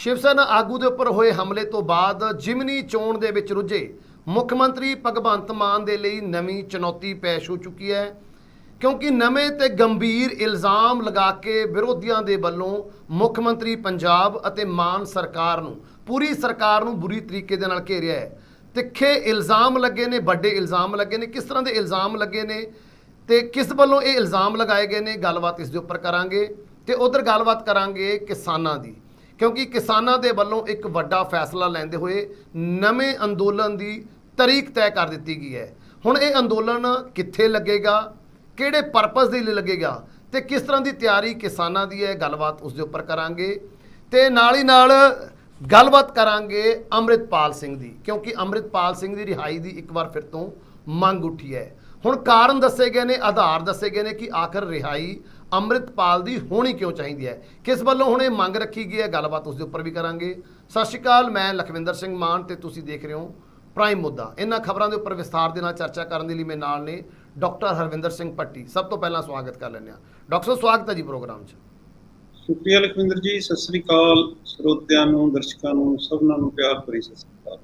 ਸ਼ਿਵ ਸੈਨਾ ਆਗੂ ਦੇ ਉੱਪਰ ਹੋਏ ਹਮਲੇ ਤੋਂ ਬਾਅਦ ਜਿਮਨੀ ਚੋਣ ਦੇ ਵਿੱਚ ਰੁੱਝੇ। ਮੁੱਖ ਮੰਤਰੀ ਭਗਵੰਤ ਮਾਨ ਦੇ ਲਈ ਨਵੀਂ ਚੁਣੌਤੀ ਪੇਸ਼ ਹੋ ਚੁੱਕੀ ਹੈ, ਕਿਉਂਕਿ ਨਵੇਂ ਤੇ ਗੰਭੀਰ ਇਲਜ਼ਾਮ ਲਗਾ ਕੇ ਵਿਰੋਧੀਆਂ ਦੇ ਵੱਲੋਂ ਮੁੱਖ ਮੰਤਰੀ ਪੰਜਾਬ ਅਤੇ ਮਾਨ ਸਰਕਾਰ ਨੂੰ, ਪੂਰੀ ਸਰਕਾਰ ਨੂੰ ਬੁਰੀ ਤਰੀਕੇ ਦੇ ਨਾਲ ਘੇਰਿਆ ਹੈ। ਤਿੱਖੇ ਇਲਜ਼ਾਮ ਲੱਗੇ ਨੇ, ਵੱਡੇ ਇਲਜ਼ਾਮ ਲੱਗੇ ਨੇ, ਕਿਸ ਤਰ੍ਹਾਂ ਦੇ ਇਲਜ਼ਾਮ ਲੱਗੇ ਨੇ ਤੇ ਕਿਸ ਵੱਲੋਂ ਇਹ ਇਲਜ਼ਾਮ ਲਗਾਏ ਗਏ ਨੇ, ਗੱਲਬਾਤ ਇਸ ਦੇ ਉੱਪਰ ਕਰਾਂਗੇ ਤੇ ਉਧਰ ਗੱਲਬਾਤ ਕਰਾਂਗੇ ਕਿਸਾਨਾਂ ਦੀ। ਕਿਉਂਕਿ ਕਿਸਾਨਾਂ ਦੇ ਵੱਲੋਂ ਇੱਕ ਵੱਡਾ ਫੈਸਲਾ ਲੈਂਦੇ ਹੋਏ ਨਵੇਂ ਅੰਦੋਲਨ ਦੀ ਤਰੀਕ ਤੈਅ ਕਰ ਦਿੱਤੀ ਗਈ ਹੈ। ਹੁਣ ਇਹ ਅੰਦੋਲਨ ਕਿੱਥੇ ਲੱਗੇਗਾ, ਕਿਹੜੇ ਪਰਪਸ ਦੇ ਲਈ ਲੱਗੇਗਾ ਤੇ ਕਿਸ ਤਰ੍ਹਾਂ ਦੀ ਤਿਆਰੀ ਕਿਸਾਨਾਂ ਦੀ ਹੈ, ਗੱਲਬਾਤ ਉਸ ਦੇ ਉੱਪਰ ਕਰਾਂਗੇ। ਤੇ ਨਾਲ ਹੀ ਨਾਲ ਗੱਲਬਾਤ ਕਰਾਂਗੇ ਅੰਮ੍ਰਿਤਪਾਲ ਸਿੰਘ ਦੀ, ਕਿਉਂਕਿ ਅੰਮ੍ਰਿਤਪਾਲ ਸਿੰਘ ਦੀ ਰਿਹਾਈ ਦੀ ਇੱਕ ਵਾਰ ਫਿਰ ਤੋਂ ਮੰਗ ਉੱਠੀ ਹੈ। ਹੁਣ ਕਾਰਨ ਦੱਸੇ ਗਏ ਨੇ, ਆਧਾਰ ਦੱਸੇ ਗਏ ਨੇ ਕਿ ਆਖਰ ਰਿਹਾਈ ਅੰਮ੍ਰਿਤਪਾਲ ਦੀ ਹੋਣੀ ਕਿਉਂ ਚਾਹੀਦੀ ਹੈ? ਕਿਸ ਵੱਲੋਂ ਹੁਣ ਇਹ ਮੰਗ ਰੱਖੀ ਗਈ ਹੈ? ਗੱਲਬਾਤ ਉਸ ਦੇ ਉੱਪਰ ਵੀ ਕਰਾਂਗੇ। ਸਤਿ ਸ਼੍ਰੀ ਅਕਾਲ ਮੈਂ ਲਖਵਿੰਦਰ ਸਿੰਘ ਮਾਨ ਤੇ ਤੁਸੀਂ ਦੇਖ ਰਹੇ ਹੋ ਪ੍ਰਾਈਮ ਮੁੱਦਾ ਇਹਨਾਂ ਖਬਰਾਂ ਦੇ ਉੱਪਰ ਵਿਸਥਾਰ ਦੇ ਨਾਲ ਚਰਚਾ ਕਰਨ ਦੇ ਲਈ ਮੇਰੇ ਨਾਲ ਨੇ ਡਾਕਟਰ ਹਰਵਿੰਦਰ ਸਿੰਘ ਪੱਟੀ ਸਭ ਤੋਂ ਪਹਿਲਾਂ ਸਵਾਗਤ ਕਰ ਲੈਂਦੇ ਹਾਂ। ਡਾਕਟਰ ਸਾਹਿਬ ਸਵਾਗਤ ਹੈ ਜੀ ਪ੍ਰੋਗਰਾਮ 'ਚ। ਸ਼ੁਕਰੀਆ ਲਖਵਿੰਦਰ ਜੀ ਸਤਿ ਸ੍ਰੀ ਅਕਾਲ। ਸਰੋਤਿਆਂ ਨੂੰ ਦਰਸ਼ਕਾਂ ਨੂੰ ਸਭਨਾਂ ਨੂੰ ਪਿਆਰ ਭਰੀ ਸਤਿ ਸ੍ਰੀ ਅਕਾਲ।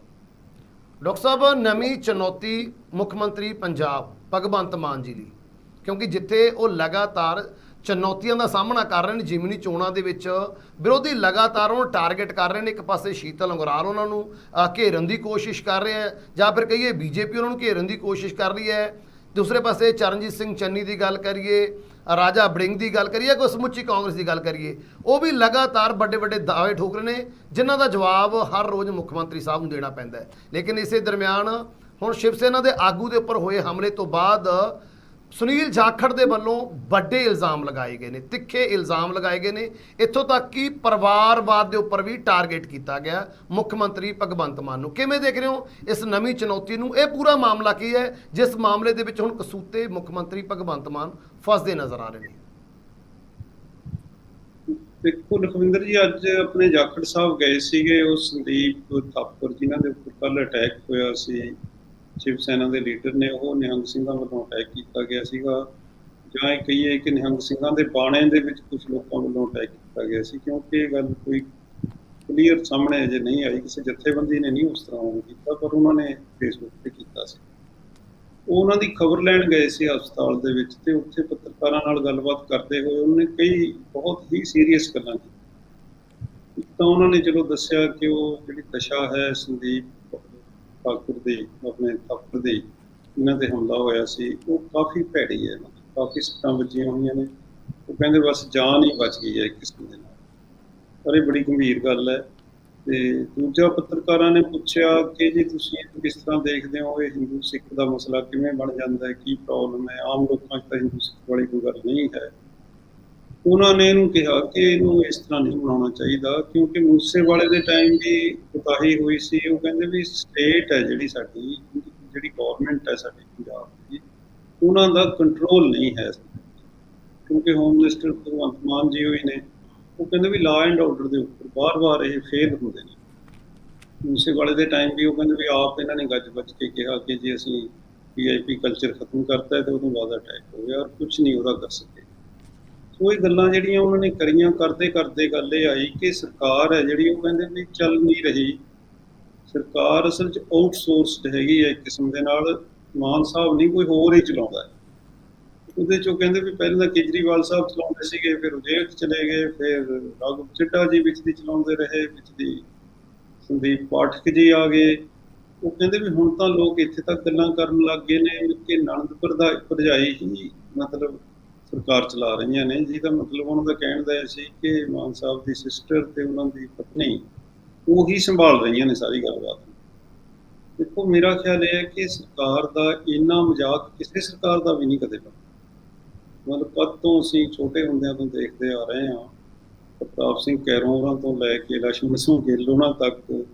ਡਾਕਟਰ ਸਾਹਿਬ ਨਵੀਂ ਚੁਣੌਤੀ ਮੁੱਖ ਮੰਤਰੀ ਪੰਜਾਬ ਭਗਵੰਤ ਮਾਨ ਜੀ ਲਈ। ਕਿਉਂਕਿ ਜਿੱਥੇ ਉਹ ਲਗਾਤਾਰ ਚੁਣੌਤੀਆਂ ਦਾ ਸਾਹਮਣਾ ਕਰ ਰਹੇ ਨੇ ਜਿਮਨੀ ਚੋਣਾਂ ਦੇ ਵਿੱਚ। ਵਿਰੋਧੀ ਲਗਾਤਾਰ ਉਹਨੂੰ ਟਾਰਗੇਟ ਕਰ ਰਹੇ ਨੇ, ਇੱਕ ਪਾਸੇ ਸ਼ੀਤਲ ਅੰਗਰਾਲ ਉਹਨਾਂ ਨੂੰ ਘੇਰਨ ਦੀ ਕੋਸ਼ਿਸ਼ ਕਰ ਰਹੇ ਹੈ, ਜਾਂ ਫਿਰ ਕਹੀਏ ਬੀਜੇਪੀ ਉਹਨਾਂ ਨੂੰ ਘੇਰਨ ਦੀ ਕੋਸ਼ਿਸ਼ ਕਰ ਰਹੀ ਹੈ। ਦੂਸਰੇ ਪਾਸੇ ਚਰਨਜੀਤ ਸਿੰਘ ਚੰਨੀ ਦੀ ਗੱਲ ਕਰੀਏ, ਰਾਜਾ ਬੜਿੰਗ ਦੀ ਗੱਲ ਕਰੀਏ ਕੋਈ ਸਮੁੱਚੀ ਕਾਂਗਰਸ ਦੀ ਗੱਲ ਕਰੀਏ, ਉਹ ਵੀ ਲਗਾਤਾਰ ਵੱਡੇ ਵੱਡੇ ਦਾਅਵੇ ਠੋਕ ਰਹੇ ਨੇ, ਜਿਨ੍ਹਾਂ ਦਾ ਜਵਾਬ ਹਰ ਰੋਜ਼ ਮੁੱਖ ਮੰਤਰੀ ਸਾਹਿਬ ਨੂੰ ਦੇਣਾ ਪੈਂਦਾ ਹੈ। ਲੇਕਿਨ ਇਸੇ ਦਰਮਿਆਨ ਹੁਣ ਸ਼ਿਵ ਸੈਨਾ ਦੇ ਆਗੂ ਦੇ ਉੱਪਰ ਹੋਏ ਹਮਲੇ ਤੋਂ ਬਾਅਦ ਸੁਨੀਲ ਜਾਖੜ ਦੇ ਵੱਲੋਂ ਵੱਡੇ ਇਲਜ਼ਾਮ ਲਗਾਏ ਗਏ ਨੇ, ਤਿੱਖੇ ਇਲਜ਼ਾਮ ਲਗਾਏ ਗਏ ਨੇ। ਇੱਥੋਂ ਤੱਕ ਕਿ ਪਰਿਵਾਰਵਾਦ ਦੇ ਉੱਪਰ ਵੀ ਟਾਰਗੇਟ ਕੀਤਾ ਗਿਆ ਮੁੱਖ ਮੰਤਰੀ ਭਗਵੰਤ ਮਾਨ ਨੂੰ। ਕਿਵੇਂ ਦੇਖ ਰਹੇ ਹੋ ਇਸ ਨਵੀਂ ਚੁਣੌਤੀ ਨੂੰ? ਇਹ ਪੂਰਾ ਮਾਮਲਾ ਕੀ ਹੈ ਜਿਸ ਮਾਮਲੇ ਦੇ ਵਿੱਚ ਹੁਣ ਕਸੂਤੇ ਮੁੱਖ ਮੰਤਰੀ ਭਗਵੰਤ ਮਾਨ ਫਸਦੇ ਨਜ਼ਰ ਆ ਰਹੇ ਨੇ? ਦੇਖੋ, ਲਖਵਿੰਦਰ ਜੀ, ਅੱਜ ਆਪਣੇ ਜਾਖੜ ਸਾਹਿਬ ਗਏ ਸੀਗੇ, ਉਹ ਸੰਦੀਪ ਥਾਪਰ ਜਿਨ੍ਹਾਂ ਦੇ ਉੱਪਰ ਕੱਲ ਅਟੈਕ ਹੋਇਆ ਸੀ। ਸ਼ਿਵ ਸੈਨਾ ਦੇ ਲੀਡਰ ਨੇ, ਉਹ ਨਿਹੰਗ ਸਿੰਘਾਂ ਵੱਲੋਂ ਅਟੈਕ ਕੀਤਾ ਗਿਆ ਸੀਗਾ। ਜਾਂ ਇਹ ਕਹੀਏ ਕਿ ਨਿਹੰਗ ਸਿੰਘਾਂ ਦੇ ਬਾਣੇ ਦੇ ਵਿੱਚ ਕੁਝ ਲੋਕਾਂ ਵੱਲੋਂ ਅਟੈਕ ਕੀਤਾ ਗਿਆ ਸੀ, ਕਿਉਂਕਿ ਇਹ ਗੱਲ ਕੋਈ ਕਲੀਅਰ ਸਾਹਮਣੇ ਅਜੇ ਨਹੀਂ ਆਈ। ਕਿਸੇ ਜਥੇਬੰਦੀ ਨੇ ਨਹੀਂ ਉਸ ਤਰ੍ਹਾਂ ਉਹ ਕੀਤਾ, ਪਰ ਉਹਨਾਂ ਨੇ ਫੇਸਬੁੱਕ ਤੇ ਕੀਤਾ ਸੀ। ਉਹ ਉਹਨਾਂ ਦੀ ਖਬਰ ਲੈਣ ਗਏ ਸੀ ਹਸਪਤਾਲ ਦੇ ਵਿੱਚ ਤੇ ਉੱਥੇ ਪੱਤਰਕਾਰਾਂ ਨਾਲ ਗੱਲਬਾਤ ਕਰਦੇ ਹੋਏ ਉਹਨਾਂ ਨੇ ਕਈ ਬਹੁਤ ਹੀ ਸੀਰੀਅਸ ਗੱਲਾਂ ਕੀਤੀਆਂ। ਤਾਂ ਉਹਨਾਂ ਨੇ ਚਲੋ ਦੱਸਿਆ ਕਿ ਉਹ ਜਿਹੜੀ ਦਸ਼ਾ ਹੈ ਸੰਦੀਪ ਠਾਕੁਰ ਦੀ, ਆਪਣੇ ਥਾਪਰ ਦੀ ਇਹਨਾਂ ਤੇ ਹਮਲਾ ਹੋਇਆ ਸੀ, ਉਹ ਕਾਫੀ ਭੈੜੀ ਹੈ ਕਾਫੀ ਸੱਟਾਂ ਵੱਜੀਆਂ ਹੋਈਆਂ ਨੇ। ਉਹ ਕਹਿੰਦੇ ਬਸ ਜਾਨ ਹੀ ਬਚ ਗਈ ਹੈ ਇੱਕ ਕਿਸਮ ਦੇ ਨਾਲ। ਪਰ ਇਹ ਬੜੀ ਗੰਭੀਰ ਗੱਲ ਹੈ ਤੇ ਦੂਜਾ ਪੱਤਰਕਾਰਾਂ ਨੇ ਪੁੱਛਿਆ ਕਿ ਜੀ ਤੁਸੀਂ ਇਹਨੂੰ ਕਿਸ ਤਰ੍ਹਾਂ ਦੇਖਦੇ ਹੋ, ਇਹ ਹਿੰਦੂ ਸਿੱਖ ਦਾ ਮਸਲਾ ਕਿਵੇਂ ਬਣ ਜਾਂਦਾ ਹੈ, ਕੀ ਪ੍ਰੋਬਲਮ ਹੈ? ਆਮ ਲੋਕਾਂ 'ਚ ਤਾਂ ਹਿੰਦੂ ਸਿੱਖ ਵਾਲੀ ਕੋਈ ਗੱਲ ਨਹੀਂ ਹੈ। ਉਹਨਾਂ ਨੇ ਇਹਨੂੰ ਕਿਹਾ ਕਿ ਇਹਨੂੰ ਇਸ ਤਰ੍ਹਾਂ ਨਹੀਂ ਬਣਾਉਣਾ ਚਾਹੀਦਾ, ਕਿਉਂਕਿ ਮੂਸੇ ਵਾਲੇ ਦੇ ਟਾਈਮ ਵੀ ਕੁਤਾਹੀ ਹੋਈ ਸੀ। ਉਹ ਕਹਿੰਦੇ ਵੀ ਸਟੇਟ ਹੈ ਜਿਹੜੀ ਸਾਡੀ, ਜਿਹੜੀ ਗਵਰਨਮੈਂਟ ਹੈ ਸਾਡੀ ਪੰਜਾਬ ਦੀ, ਉਹਨਾਂ ਦਾ ਕੰਟਰੋਲ ਨਹੀਂ ਹੈ। ਕਿਉਂਕਿ ਹੋਮ ਮਿਨਿਸਟਰ ਭਗਵੰਤ ਮਾਨ ਜੀ ਹੋਈ ਨੇ, ਉਹ ਕਹਿੰਦੇ ਵੀ ਲਾਅ ਐਂਡ ਆਰਡਰ ਦੇ ਉੱਪਰ ਬਾਰ-ਬਾਰ ਇਹ ਫੇਲ ਹੁੰਦੇ ਨੇ। ਮੂਸੇ ਵਾਲੇ ਦੇ ਟਾਈਮ ਵੀ ਉਹ ਕਹਿੰਦੇ ਵੀ ਆਪ ਇਹਨਾਂ ਨੇ ਗੱਜ ਵੱਜ ਕੇ ਕਿਹਾ ਕਿ ਜੇ ਅਸੀਂ ਪੀਆਈਪੀ ਕਲਚਰ ਖਤਮ ਕਰਤਾ ਹੈ, ਤੇ ਉਦੋਂ ਬਾਅਦ ਅਟੈਕ ਹੋ ਗਿਆ ਔਰ ਕੁਝ ਨਹੀਂ ਉਹਦਾ ਕਰ ਸਕੇ। ਸੋ ਇਹ ਗੱਲਾਂ ਜਿਹੜੀਆਂ ਉਹਨਾਂ ਨੇ ਕਰੀਆਂ, ਕਰਦੇ ਕਰਦੇ ਗੱਲ ਇਹ ਆਈ ਕਿ ਸਰਕਾਰ ਹੈ ਜਿਹੜੀ, ਉਹ ਕਹਿੰਦੇ ਵੀ ਚੱਲ ਨਹੀਂ ਰਹੀ। ਸਰਕਾਰ ਅਸਲ 'ਚ ਆਊਟਸੋਰਸਡ ਹੈਗੀ ਹੈ ਇੱਕ ਕਿਸਮ ਦੇ ਨਾਲ। ਮਾਨ ਸਾਹਿਬ ਨਹੀਂ, ਕੋਈ ਹੋਰ ਹੀ ਚਲਾਉਂਦਾ ਉਹਦੇ ਚੋਂ ਕਹਿੰਦੇ ਵੀ ਪਹਿਲਾਂ ਤਾਂ ਕੇਜਰੀਵਾਲ ਸਾਹਿਬ ਚਲਾਉਂਦੇ ਸੀਗੇ, ਫਿਰ ਉਹ ਜੇਲ੍ਹ 'ਚ ਚਲੇ ਗਏ, ਫਿਰ ਰਾਘਵ ਚਿੱਟਾ ਜੀ ਵਿੱਚ ਦੀ ਚਲਾਉਂਦੇ ਰਹੇ, ਵਿੱਚ ਦੀ ਸੰਦੀਪ ਪਾਠਕ ਜੀ ਆ ਗਏ। ਉਹ ਕਹਿੰਦੇ ਵੀ ਹੁਣ ਤਾਂ ਲੋਕ ਇੱਥੇ ਤੱਕ ਗੱਲਾਂ ਕਰਨ ਲੱਗ ਗਏ ਨੇ ਕਿ ਨਣਦ ਭਰਦਾ ਭਰਜਾਈ ਹੀ ਮਤਲਬ ਸਰਕਾਰ ਚਲਾ ਰਹੀਆਂ ਨੇ, ਜਿਹਦਾ ਮਤਲਬ ਉਹਨਾਂ ਦਾ ਕਹਿਣ ਦਾ ਇਹ ਸੀ ਕਿ ਮਾਨ ਸਾਹਿਬ ਦੀ ਸਿਸਟਰ ਤੇ ਉਹਨਾਂ ਦੀ ਪਤਨੀ ਉਹ ਹੀ ਸੰਭਾਲ ਰਹੀਆਂ ਨੇ ਸਾਰੀ ਗੱਲਬਾਤ। ਦੇਖੋ, ਮੇਰਾ ਖਿਆਲ ਇਹ ਹੈ ਕਿ ਸਰਕਾਰ ਦਾ ਇੰਨਾ ਮਜ਼ਾਕ ਕਿਸੇ ਸਰਕਾਰ ਦਾ ਵੀ ਨਹੀਂ ਕਦੇ ਬਣਦਾ। ਮਤਲਬ ਕਦ ਤੋਂ ਅਸੀਂ ਛੋਟੇ ਹੁੰਦਿਆਂ ਤੋਂ ਦੇਖਦੇ ਆ ਰਹੇ ਹਾਂ, ਪ੍ਰਤਾਪ ਸਿੰਘ ਕੈਰੋਂਰਾਂ ਤੋਂ ਲੈ ਕੇ ਲక్ష్ਮਣ ਸਿੰਘ ਗਿੱਲ, ਉਹਨਾਂ ਤੱਕ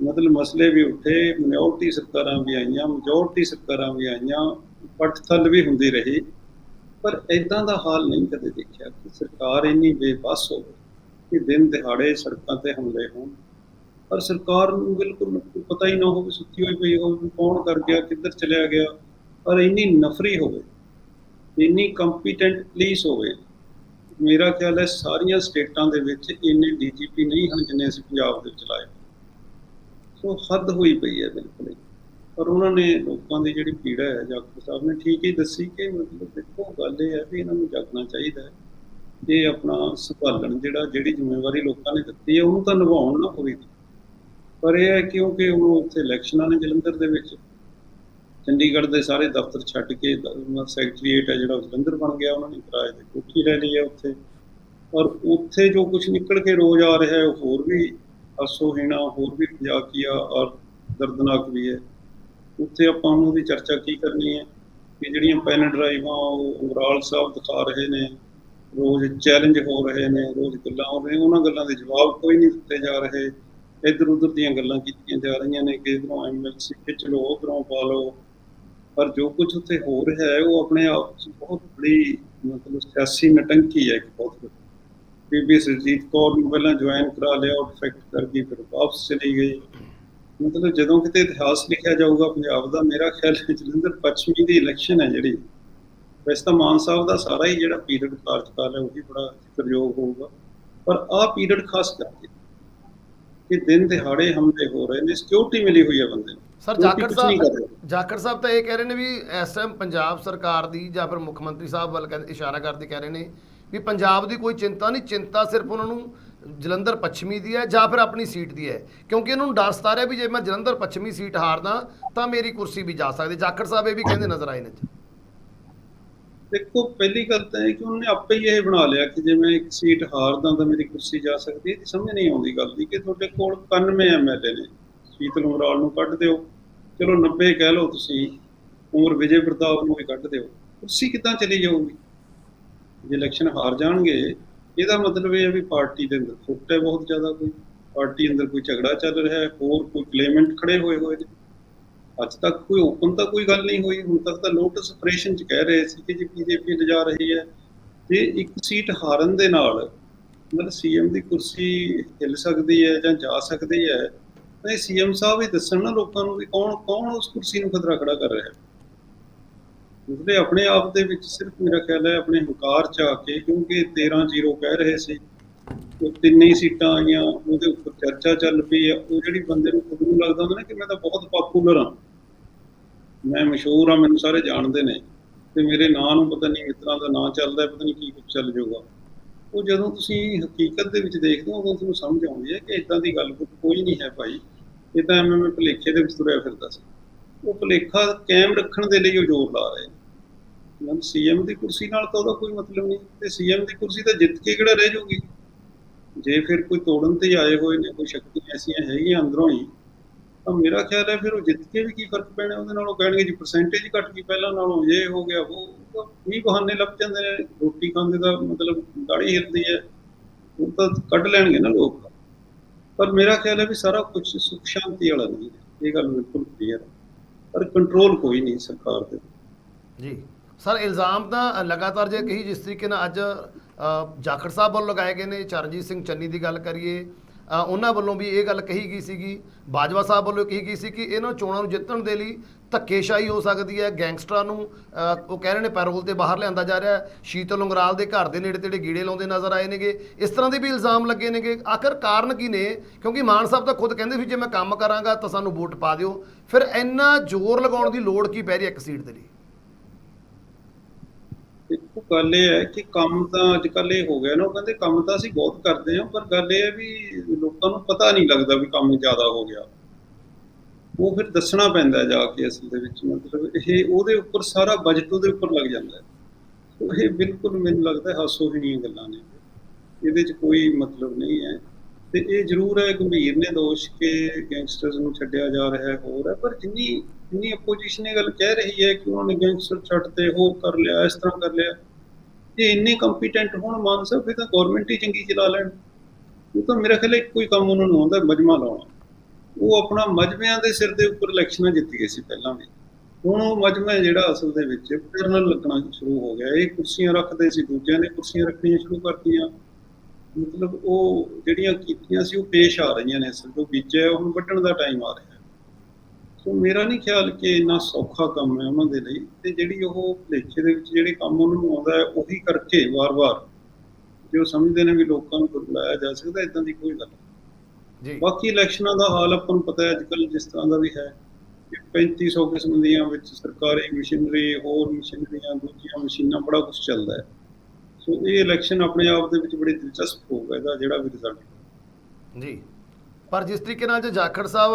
ਮਤਲਬ ਮਸਲੇ ਵੀ ਉੱਠੇ ਮਿਨੋਰਟੀ ਸਰਕਾਰਾਂ ਵੀ ਆਈਆਂ ਮੈਜੋਰਟੀ ਸਰਕਾਰਾਂ ਵੀ ਆਈਆਂ ਪੱਟ ਥੱਲ ਵੀ ਹੁੰਦੀ ਰਹੀ। ਪਰ ਇਦਾਂ ਦਾ ਹਾਲ ਨਹੀਂ ਕਦੇ ਦੇਖਿਆ ਕਿ ਸਰਕਾਰ ਇੰਨੀ ਬੇਬਸ ਹੋਵੇ ਕਿ ਦਿਨ ਦਿਹਾੜੇ ਸੜਕਾਂ ਤੇ ਹਮਲੇ ਹੋਣ। ਪਰ ਸਰਕਾਰ ਨੂੰ ਬਿਲਕੁਲ ਪਤਾ ਹੀ ਨਾ ਹੋਵੇ ਸੁੱਤੀ ਹੋਈ ਪਈ ਹੋਵੇ ਕੌਣ ਕਰ ਗਿਆ, ਕਿੱਧਰ ਚਲਿਆ ਗਿਆ। ਪਰ ਇੰਨੀ ਨਫਰੀ ਹੋਵੇ, ਇੰਨੀ ਕੰਪੀਟੈਂਟ ਪੁਲਿਸ ਹੋਵੇ, ਮੇਰਾ ਖਿਆਲ ਹੈ ਸਾਰੀਆਂ ਸਟੇਟਾਂ ਦੇ ਵਿੱਚ ਇੰਨੇ ਡੀਜੀਪੀ ਨਹੀਂ ਹਨ ਜਿੰਨੇ ਅਸੀਂ ਪੰਜਾਬ ਦੇ ਚਲਾਏ ਸੋ ਹੱਦ ਹੋਈ ਪਈ ਹੈ ਬਿਲਕੁਲ ਹੀ। ਪਰ ਉਹਨਾਂ ਨੇ ਲੋਕਾਂ ਦੀ ਜਿਹੜੀ ਪੀੜਾ ਹੈ, ਜਾਖੜ ਸਾਹਿਬ ਨੇ ਠੀਕ ਹੀ ਦੱਸੀ ਕਿ ਮਤਲਬ ਦੇਖੋ, ਗੱਲ ਇਹ ਹੈ ਵੀ ਇਹਨਾਂ ਨੂੰ ਜਾਗਣਾ ਚਾਹੀਦਾ ਹੈ। ਇਹ ਆਪਣਾ ਸੰਭਾਲਣ ਜਿਹੜਾ, ਜਿਹੜੀ ਜ਼ਿੰਮੇਵਾਰੀ ਲੋਕਾਂ ਨੇ ਦਿੱਤੀ ਹੈ, ਉਹਨੂੰ ਤਾਂ ਨਿਭਾਉਣ ਨਾ ਪੂਰੀ ਪਰ ਇਹ ਹੈ ਕਿਉਂਕਿ ਉਹ ਉੱਥੇ ਇਲੈਕਸ਼ਨਾਂ ਨੇ ਜਲੰਧਰ ਦੇ ਵਿੱਚ। ਚੰਡੀਗੜ੍ਹ ਦੇ ਸਾਰੇ ਦਫ਼ਤਰ ਛੱਡ ਕੇ ਸੈਕਟਰੀਏਟ ਹੈ ਜਿਹੜਾ ਜਲੰਧਰ ਬਣ ਗਿਆ, ਉਹਨਾਂ ਨੇ ਕਿਰਾਏ ਤੇ ਕੋਠੀ ਲੈ ਲਈ ਹੈ ਉੱਥੇ। ਔਰ ਉੱਥੇ ਜੋ ਕੁਝ ਨਿਕਲ ਕੇ ਰੋਜ਼ ਆ ਰਿਹਾ ਹੈ, ਉਹ ਹੋਰ ਵੀ ਅਸੋਹੀਣਾ ਹੋਰ ਵੀ ਪੰਜਾਬੀਆ ਔਰ ਦਰਦਨਾਕ ਵੀ ਹੈ। ਉੱਥੇ ਆਪਾਂ ਉਹਨਾਂ ਦੀ ਚਰਚਾ ਕੀ ਕਰਨੀ ਹੈ? ਕਿ ਜਿਹੜੀਆਂ ਪੈਨ ਡਰਾਈਵਾਂ ਉਹ ਉਮਰਾਲ ਸਾਹਿਬ ਦਿਖਾ ਰਹੇ ਨੇ, ਰੋਜ਼ ਚੈਲੰਜ ਹੋ ਰਹੇ ਨੇ, ਰੋਜ਼ ਗੱਲਾਂ ਹੋ ਰਹੀਆਂ ਉਹਨਾਂ ਗੱਲਾਂ ਦੇ ਜਵਾਬ ਕੋਈ ਨਹੀਂ ਦਿੱਤੇ ਜਾ ਰਹੇ। ਇੱਧਰ ਉੱਧਰ ਦੀਆਂ ਗੱਲਾਂ ਕੀਤੀਆਂ ਜਾ ਰਹੀਆਂ ਨੇ ਕਿ ਇਧਰੋਂ ਐਮਐਲਸੀ ਖਿੱਚ ਲਓ, ਉਧਰੋਂ ਪਾ ਲਓ। ਪਰ ਜੋ ਕੁਝ ਉੱਥੇ ਹੋ ਰਿਹਾ ਹੈ, ਉਹ ਆਪਣੇ ਆਪ 'ਚ ਬਹੁਤ ਬੜੀ ਮਤਲਬ ਸਿਆਸੀ ਨਟੰਕੀ ਹੈ ਇੱਕ ਬਹੁਤ ਵੱਡੀ। ਬੀਬੀ ਸੁਰਜੀਤ ਕੌਰ ਨੂੰ ਪਹਿਲਾਂ ਜੁਆਇਨ ਕਰਾ ਲਿਆ, ਉਹ ਡਿਫੈਕਟ ਕਰ ਗਈ, ਫਿਰ ਵਾਪਸ ਚਲੀ ਗਈ। ਮਤਲਬ ਜਦੋਂ ਕਿਤੇ ਇਤਿਹਾਸ ਲਿਖਿਆ ਜਾਊਗਾ ਪੰਜਾਬ ਦਾ ਮੇਰਾ ਖਿਆਲ ਹੈ ਜਲੰਧਰ ਪੱਛਮੀ ਦੀ ਇਲੈਕਸ਼ਨ ਹੈ ਜਿਹੜੀ। ਵੈਸੇ ਤਾਂ ਮਾਨ ਸਾਹਿਬ ਦਾ ਸਾਰਾ ਹੀ ਜਿਹੜਾ ਪੀਰੀਅਡ ਕਾਰਜਕਾਲ ਹੈ ਉਹ ਵੀ ਬੜਾ ਜ਼ਿਕਰਯੋਗ ਹੋਊਗਾ। ਪਰ ਆਹ ਪੀਰੀਅਡ ਖਾਸ ਕਰਕੇ ਕਿ ਦਿਨ ਦਿਹਾੜੇ ਹਮਲੇ ਹੋ ਰਹੇ ਨੇ ਸਿਕਿਉਰਿਟੀ ਮਿਲੀ ਹੋਈ ਹੈ ਬੰਦੇ ਨੂੰ। ਸਰ ਕਿਉਂਕਿ ਜਾਖੜ ਕੁਛ ਨਹੀਂ ਕਰ ਸਾਹਿਬ। ਜਾਖੜ ਸਾਹਿਬ ਤਾਂ ਇਹ ਕਹਿ ਰਹੇ ਨੇ ਵੀ ਇਸ ਟਾਈਮ ਪੰਜਾਬ ਸਰਕਾਰ ਦੀ ਜਾਂ ਫਿਰ ਮੁੱਖ ਮੰਤਰੀ ਸਾਹਿਬ ਵੱਲ ਇਸ਼ਾਰਾ ਕਰਦੇ ਕਹਿ ਰਹੇ ਨੇ ਵੀ ਪੰਜਾਬ ਦੀ ਕੋਈ ਚਿੰਤਾ ਨਹੀਂ ਚਿੰਤਾ ਸਿਰਫ ਉਹਨਾਂ ਨੂੰ ਜਲੰਧਰ ਪੱਛਮੀ ਦੀ ਹੈ ਜਾਂ ਫਿਰ ਆਪਣੀ ਸੀਟ ਦੀ ਹੈ। ਕਿਉਂਕਿ ਇਹਨਾਂ ਨੂੰ ਡਰ ਸਤਾ ਰਿਹਾ ਵੀ ਜੇ ਮੈਂ ਜਲੰਧਰ ਪੱਛਮੀ ਸੀਟ ਹਾਰਦਾ, ਤਾਂ ਮੇਰੀ ਕੁਰਸੀ ਵੀ ਜਾ ਸਕਦੀ। ਜਾਖੜ ਸਾਹਿਬ ਇਹ ਵੀ ਕਹਿੰਦੇ ਨਜ਼ਰ ਆਏ ਨੇ ਦੇਖੋ, ਪਹਿਲੀ ਗੱਲ ਤਾਂ ਇਹ ਕਿ ਉਹਨੇ ਆਪੇ ਹੀ ਇਹ ਬਣਾ ਲਿਆ ਕਿ ਜੇ ਮੈਂ ਇੱਕ ਸੀਟ ਹਾਰਦਾ ਤਾਂ ਮੇਰੀ ਕੁਰਸੀ ਜਾ ਸਕਦੀ ਹੈ। ਸਮਝ ਨਹੀਂ ਆਉਂਦੀ ਗੱਲ ਦੀ ਕਿ ਤੁਹਾਡੇ ਕੋਲ 91 ਐਮਐਲਏ ਨੇ। ਸ਼ੀਤਲ ਉਮਰਾਲ ਨੂੰ ਕੱਢ ਦਿਓ। ਚਲੋ 90 ਕਹਿ ਲਓ ਤੁਸੀਂ। ਉਮਰ ਵਿਜੇ ਪ੍ਰਤਾਪ ਨੂੰ ਵੀ ਕੱਢ ਦਿਓ। ਕੁਰਸੀ ਕਿੱਦਾਂ ਚਲੀ ਜਾਊਗੀ? ਜੇ ਇਲੈਕਸ਼ਨ ਹਾਰ ਜਾਣਗੇ ਇਹਦਾ ਮਤਲਬ ਇਹ ਹੈ ਵੀ ਪਾਰਟੀ ਦੇ ਅੰਦਰ ਫੁੱਟ ਹੈ ਬਹੁਤ ਜ਼ਿਆਦਾ ਕੋਈ। ਪਾਰਟੀ ਅੰਦਰ ਕੋਈ ਝਗੜਾ ਚੱਲ ਰਿਹਾ ਹੈ, ਹੋਰ ਕੋਈ ਕਲੇਮੈਂਟ ਖੜੇ ਹੋਏ ਹੋਏ ਨੇ। ਅੱਜ ਤੱਕ ਕੋਈ ਓਪਨ ਤਾਂ ਕੋਈ ਗੱਲ ਨਹੀਂ ਹੋਈ, ਹੁਣ ਤੱਕ ਤਾਂ ਨੋਟਿਸ ਆਪਰੇਸ਼ਨ ਚ ਕਹਿ ਰਹੇ ਸੀ ਕਿ ਜੀ ਬੀਜੇਪੀ ਲਿਜਾ ਰਹੀ ਹੈ। ਤੇ ਇੱਕ ਸੀਟ ਹਾਰਨ ਦੇ ਨਾਲ ਮਤਲਬ ਸੀਐਮ ਦੀ ਕੁਰਸੀ ਹਿੱਲ ਸਕਦੀ ਹੈ ਜਾਂ ਜਾ ਸਕਦੀ ਹੈ। ਤਾਂ ਇਹ ਸੀਐਮ ਸਾਹਿਬ ਹੀ ਦੱਸਣ ਨਾ ਲੋਕਾਂ ਨੂੰ ਵੀ ਕੌਣ ਕੌਣ ਉਸ ਕੁਰਸੀ ਨੂੰ ਖਤਰਾ ਖੜਾ ਕਰ ਰਿਹਾ ਹੈ। ਉਸਦੇ ਆਪਣੇ ਆਪ ਦੇ ਵਿੱਚ ਸਿਰਫ ਮੇਰਾ ਖਿਆਲ ਹੈ ਆਪਣੇ ਹੰਕਾਰ ਚ ਆ ਕੇ, ਕਿਉਂਕਿ 13-0 ਕਹਿ ਰਹੇ ਸੀ, ਉਹ ਤਿੰਨੇ ਹੀ ਸੀਟਾਂ ਆਈਆਂ, ਉਹਦੇ ਉੱਪਰ ਚਰਚਾ ਚੱਲ ਪਈ ਹੈ, ਉਹ ਜਿਹੜੀ ਬੰਦੇ ਨੂੰ ਖੁਦ ਨੂੰ ਲੱਗਦਾ ਹੁੰਦਾ ਨਾ ਕਿ ਮੈਂ ਤਾਂ ਬਹੁਤ ਪਪੂਲਰ ਹਾਂ। ਮੈਂ ਮਸ਼ਹੂਰ ਹਾਂ, ਮੈਨੂੰ ਸਾਰੇ ਜਾਣਦੇ ਨੇ, ਤੇ ਮੇਰੇ ਨਾਂ ਨੂੰ ਪਤਾ ਨਹੀਂ ਤਰ੍ਹਾਂ ਦਾ ਨਾਂ ਚੱਲਦਾ ਪਤਾ ਨਹੀਂ ਕੀ ਕੁਝ ਚੱਲ ਜਾਊਗਾ। ਉਹ ਜਦੋਂ ਤੁਸੀਂ ਹਕੀਕਤ ਦੇ ਵਿੱਚ ਦੇਖਦੇ ਹੋ, ਉਦੋਂ ਤੁਹਾਨੂੰ ਸਮਝ ਆਉਂਦੀ ਹੈ ਕਿ ਇਦਾਂ ਦੀ ਗੱਲ ਕੋਈ ਨਹੀਂ ਹੈ ਭਾਈ, ਇਹ ਤਾਂ ਐਵੇਂ ਮੈਂ ਭੁਲੇਖੇ ਦੇ ਵਿੱਚ ਤੁਰਿਆ ਫਿਰਦਾ ਸੀ। ਉਹ ਭੁਲੇਖਾ ਕਾਇਮ ਰੱਖਣ ਦੇ ਲਈ ਉਹ ਜ਼ੋਰ ਲਾ ਰਹੇ ਨੇ। ਮਨ ਸੀਐਮ ਦੀ ਕੁਰਸੀ ਨਾਲ ਤਾਂ ਉਹਦਾ ਕੋਈ ਮਤਲਬ ਨਹੀਂ। ਤੇ ਸੀਐਮ ਦੀ ਕੁਰਸੀ ਤਾਂ ਜਿੱਤ ਕੇ ਕਿਹੜਾ ਰਹਿ ਜਾਊਗੀ? ਜੇ ਫਿਰ ਕੋਈ ਤੋੜਨ ਤੇ ਆਏ ਹੋਏ ਨੇ, ਕੋਈ ਸ਼ਕਤੀਆਂ ਐਸੀਆਂ ਹੈਗੀਆਂ ਅੰਦਰੋਂ ਹੀ, ਤਾਂ ਮੇਰਾ ਖਿਆਲ ਹੈ ਫਿਰ ਉਹ ਜਿੱਤ ਕੇ ਵੀ ਕੀ ਫ਼ਰਕ ਪੈਣਾ? ਉਹਦੇ ਨਾਲੋਂ ਕਹਿਣਗੇ ਜੀ ਪਰਸੈਂਟੇਜ ਘਟ ਗਈ, ਪਹਿਲਾਂ ਨਾਲੋਂ ਇਹ ਹੋ ਗਿਆ, ਉਹ ਵੀ ਬਹਾਨੇ ਲੱਭ ਜਾਂਦੇ ਨੇ। ਰੋਟੀ ਖਾਂਦੇ ਦਾ ਮਤਲਬ ਦਾੜੀ ਹਿਲਦੀ ਹੈ, ਉਹ ਤਾਂ ਕੱਢ ਲੈਣਗੇ ਨਾ ਲੋਕ। ਪਰ ਮੇਰਾ ਖਿਆਲ ਹੈ ਵੀ ਸਾਰਾ ਕੁਝ ਸੁਖ ਸ਼ਾਂਤੀ ਵਾਲਾ ਨਹੀਂ ਹੈ। ਇਹ ਗੱਲ ਬਿਲਕੁਲ ਕਲੀਅਰ ਹੈ। ਪਰ ਕੰਟਰੋਲ ਕੋਈ ਨਹੀਂ ਸਰਕਾਰ ਦੇ ਜੀ। ਸਰ, ਇਲਜ਼ਾਮ ਤਾਂ ਲਗਾਤਾਰ ਜੇ ਕਹੀ ਜਿਸ ਤਰੀਕੇ ਨਾਲ ਅੱਜ ਜਾਖੜ ਸਾਹਿਬ ਵੱਲੋਂ ਲਗਾਏ ਗਏ ਨੇ, ਚਰਨਜੀਤ ਸਿੰਘ ਚੰਨੀ ਦੀ ਗੱਲ ਕਰੀਏ ਉਹਨਾਂ ਵੱਲੋਂ ਵੀ ਇਹ ਗੱਲ ਕਹੀ ਗਈ ਸੀਗੀ। ਬਾਜਵਾ ਸਾਹਿਬ ਵੱਲੋਂ ਕਹੀ ਗਈ ਸੀ ਕਿ ਇਹਨਾਂ ਚੋਣਾਂ ਨੂੰ ਜਿੱਤਣ ਦੇ ਲਈ ਧੱਕੇਸ਼ਾਹੀ ਹੋ ਸਕਦੀ ਹੈ। ਗੈਂਗਸਟਰਾਂ ਨੂੰ ਉਹ ਕਹਿ ਰਹੇ ਨੇ ਪੈਰੋਲ ਤੇ ਬਾਹਰ ਲਿਆਂਦਾ ਜਾ ਰਿਹਾ ਸ਼ੀਤਲ ਉਂਗਰਾਲ ਦੇ ਘਰ ਦੇ ਨੇੜੇ ਤੇੜੇ ਗੀੜੇ ਲਾਉਂਦੇ ਨਜ਼ਰ ਆਏ ਨੇਗੇ। ਇਸ ਤਰ੍ਹਾਂ ਦੇ ਵੀ ਇਲਜ਼ਾਮ ਲੱਗੇ ਨੇਗੇ। ਆਖਰ ਕਾਰਨ ਕੀ ਨੇ? ਕਿਉਂਕਿ ਮਾਨ ਸਾਹਿਬ ਤਾਂ ਖੁਦ ਕਹਿੰਦੇ ਸੀ, ਜੇ ਮੈਂ ਕੰਮ ਕਰਾਂਗਾ ਤਾਂ ਸਾਨੂੰ ਵੋਟ ਪਾ ਦਿਓ। ਫਿਰ ਇੰਨਾ ਜ਼ੋਰ ਲਗਾਉਣ ਦੀ ਲੋੜ ਕੀ ਪੈ ਰਹੀ ਹੈ ਇੱਕ ਸੀਟ ਦੇ ਲਈ? ਦੇਖੋ ਗੱਲ ਇਹ ਹੈ ਕਿ ਕੰਮ ਤਾਂ ਅੱਜ ਕੱਲ ਇਹ ਹੋ ਗਿਆ ਨਾ, ਉਹ ਕਹਿੰਦੇ ਕੰਮ ਤਾਂ ਅਸੀਂ ਬਹੁਤ ਕਰਦੇ ਹਾਂ, ਪਰ ਗੱਲ ਇਹ ਹੈ ਵੀ ਲੋਕਾਂ ਨੂੰ ਪਤਾ ਨਹੀਂ ਲੱਗਦਾ ਵੀ ਕੰਮ ਜ਼ਿਆਦਾ ਹੋ ਗਿਆ। ਉਹ ਫਿਰ ਦੱਸਣਾ ਪੈਂਦਾ ਜਾ ਕੇ ਅਸਲ ਦੇ ਵਿੱਚ, ਮਤਲਬ ਇਹ ਉਹਦੇ ਉੱਪਰ ਸਾਰਾ ਬਜਟ ਉਹਦੇ ਉੱਪਰ ਲੱਗ ਜਾਂਦਾ ਹੈ। ਇਹ ਬਿਲਕੁਲ ਮੈਨੂੰ ਲੱਗਦਾ ਹੈ ਹਾਸੋਹੀਣੀਆਂ ਗੱਲਾਂ ਨੇ। ਇਹਦੇ 'ਚ ਕੋਈ ਮਤਲਬ ਨਹੀਂ ਹੈ। ਤੇ ਇਹ ਜ਼ਰੂਰ ਹੈ, ਗੰਭੀਰ ਨੇ ਦੋਸ਼ ਕਿ ਗੈਂਗਸਟਰਸ ਨੂੰ ਛੱਡਿਆ ਜਾ ਰਿਹਾ ਹੈ, ਹੋਰ ਹੈ, ਪਰ ਜਿੰਨੀ ਜਿੰਨੀ ਆਪੋਜੀਸ਼ਨ ਇਹ ਗੱਲ ਕਹਿ ਰਹੀ ਹੈ ਕਿ ਉਹਨਾਂ ਨੇ ਗੈਂਗਸਟਰ ਛੱਡਤੇ ਉਹ ਕਰ ਲਿਆ, ਇਸ ਤਰ੍ਹਾਂ ਕਰ ਲਿਆ। ਜੇ ਇੰਨੇ ਕੰਪੀਟੈਂਟ ਹੋਣ ਮਾਨ ਸਾਹਿਬ, ਫਿਰ ਤਾਂ ਗਵਰਨਮੈਂਟ ਹੀ ਚੰਗੀ ਚਲਾ ਲੈਣ। ਉਹ ਤਾਂ ਮੇਰਾ ਖਿਆਲ ਹੈ ਇੱਕੋ ਹੀ ਕੰਮ ਉਹਨਾਂ ਨੂੰ ਆਉਂਦਾ, ਮਜਮਾ ਲਾਉਣਾ। ਉਹ ਆਪਣਾ ਮਜਮਿਆਂ ਦੇ ਸਿਰ ਦੇ ਉੱਪਰ ਇਲੈਕਸ਼ਨਾਂ ਜਿੱਤ ਗਏ ਸੀ ਪਹਿਲਾਂ ਵੀ। ਹੁਣ ਉਹ ਮਜਮਾ ਜਿਹੜਾ ਅਸਲ ਦੇ ਵਿੱਚ ਪੈਰਲਲ ਲੱਗਣਾ ਸ਼ੁਰੂ ਹੋ ਗਿਆ। ਇਹ ਕੁਰਸੀਆਂ ਰੱਖਦੇ ਸੀ, ਦੂਜਿਆਂ ਨੇ ਕੁਰਸੀਆਂ ਰੱਖਣੀਆਂ ਸ਼ੁਰੂ ਕਰਤੀਆਂ। ਮਤਲਬ ਉਹ ਜਿਹੜੀਆਂ ਕੀਤੀਆਂ ਸੀ, ਉਹ ਪੇਸ਼ ਆ ਰਹੀਆਂ ਨੇ ਅਸਲ ਤੋਂ ਬੀਜਿਆ ਹੁਣ ਵੱਢਣ ਦਾ ਟਾਈਮ ਆ ਰਿਹਾ। ਸੋ ਮੇਰਾ ਨਹੀਂ ਖਿਆਲ ਕਿ ਇੰਨਾ ਸੌਖਾ ਕੰਮ ਹੈ ਉਹਨਾਂ ਦੇ ਲਈ। ਤੇ ਜਿਹੜੀ ਉਹ ਭਲੇਖੇ ਦੇ ਵਿੱਚ ਜਿਹੜੇ ਕੰਮ ਉਹਨਾਂ ਨੂੰ ਆਉਂਦਾ ਹੈ ਉਹੀ ਕਰਕੇ ਵਾਰ-ਵਾਰ ਜੇ ਉਹ ਸਮਝਦੇ ਨੇ ਵੀ ਲੋਕਾਂ ਨੂੰ ਬੁਲਾਇਆ ਜਾ ਸਕਦਾ ਇਦਾਂ ਦੀ ਕੋਈ ਗੱਲ ਨਹੀਂ। ਜੀ। ਬਾਕੀ ਇਲੈਕਸ਼ਨਾਂ ਦਾ ਹਾਲ ਆਪਾਂ ਨੂੰ ਪਤਾ ਹੈ ਅੱਜਕੱਲ ਜਿਸ ਤਰ੍ਹਾਂ ਦਾ ਵੀ ਹੈ ਕਿ 3500 ਕਿਸਮ ਦੀਆਂ ਵਿੱਚ ਸਰਕਾਰੀ ਮਸ਼ੀਨਰੀ ਹੋਰ ਮਸ਼ੀਨਰੀਆਂ ਦੂਜੀਆਂ ਮਸ਼ੀਨਾਂ ਬੜਾ ਕੁਝ ਚੱਲਦਾ ਹੈ। ਸੋ ਇਹ ਇਲੈਕਸ਼ਨ ਆਪਣੇ ਆਪ ਦੇ ਵਿੱਚ ਬੜੀ ਦਿਲਚਸਪ ਹੋਊਗਾ ਇਹਦਾ ਜਿਹੜਾ ਵੀ ਰਿਜ਼ਲਟ ਜੀ। ਪਰ ਜਿਸ ਤਰੀਕੇ ਨਾਲ ਜੇ ਜਾਖੜ ਸਾਹਿਬ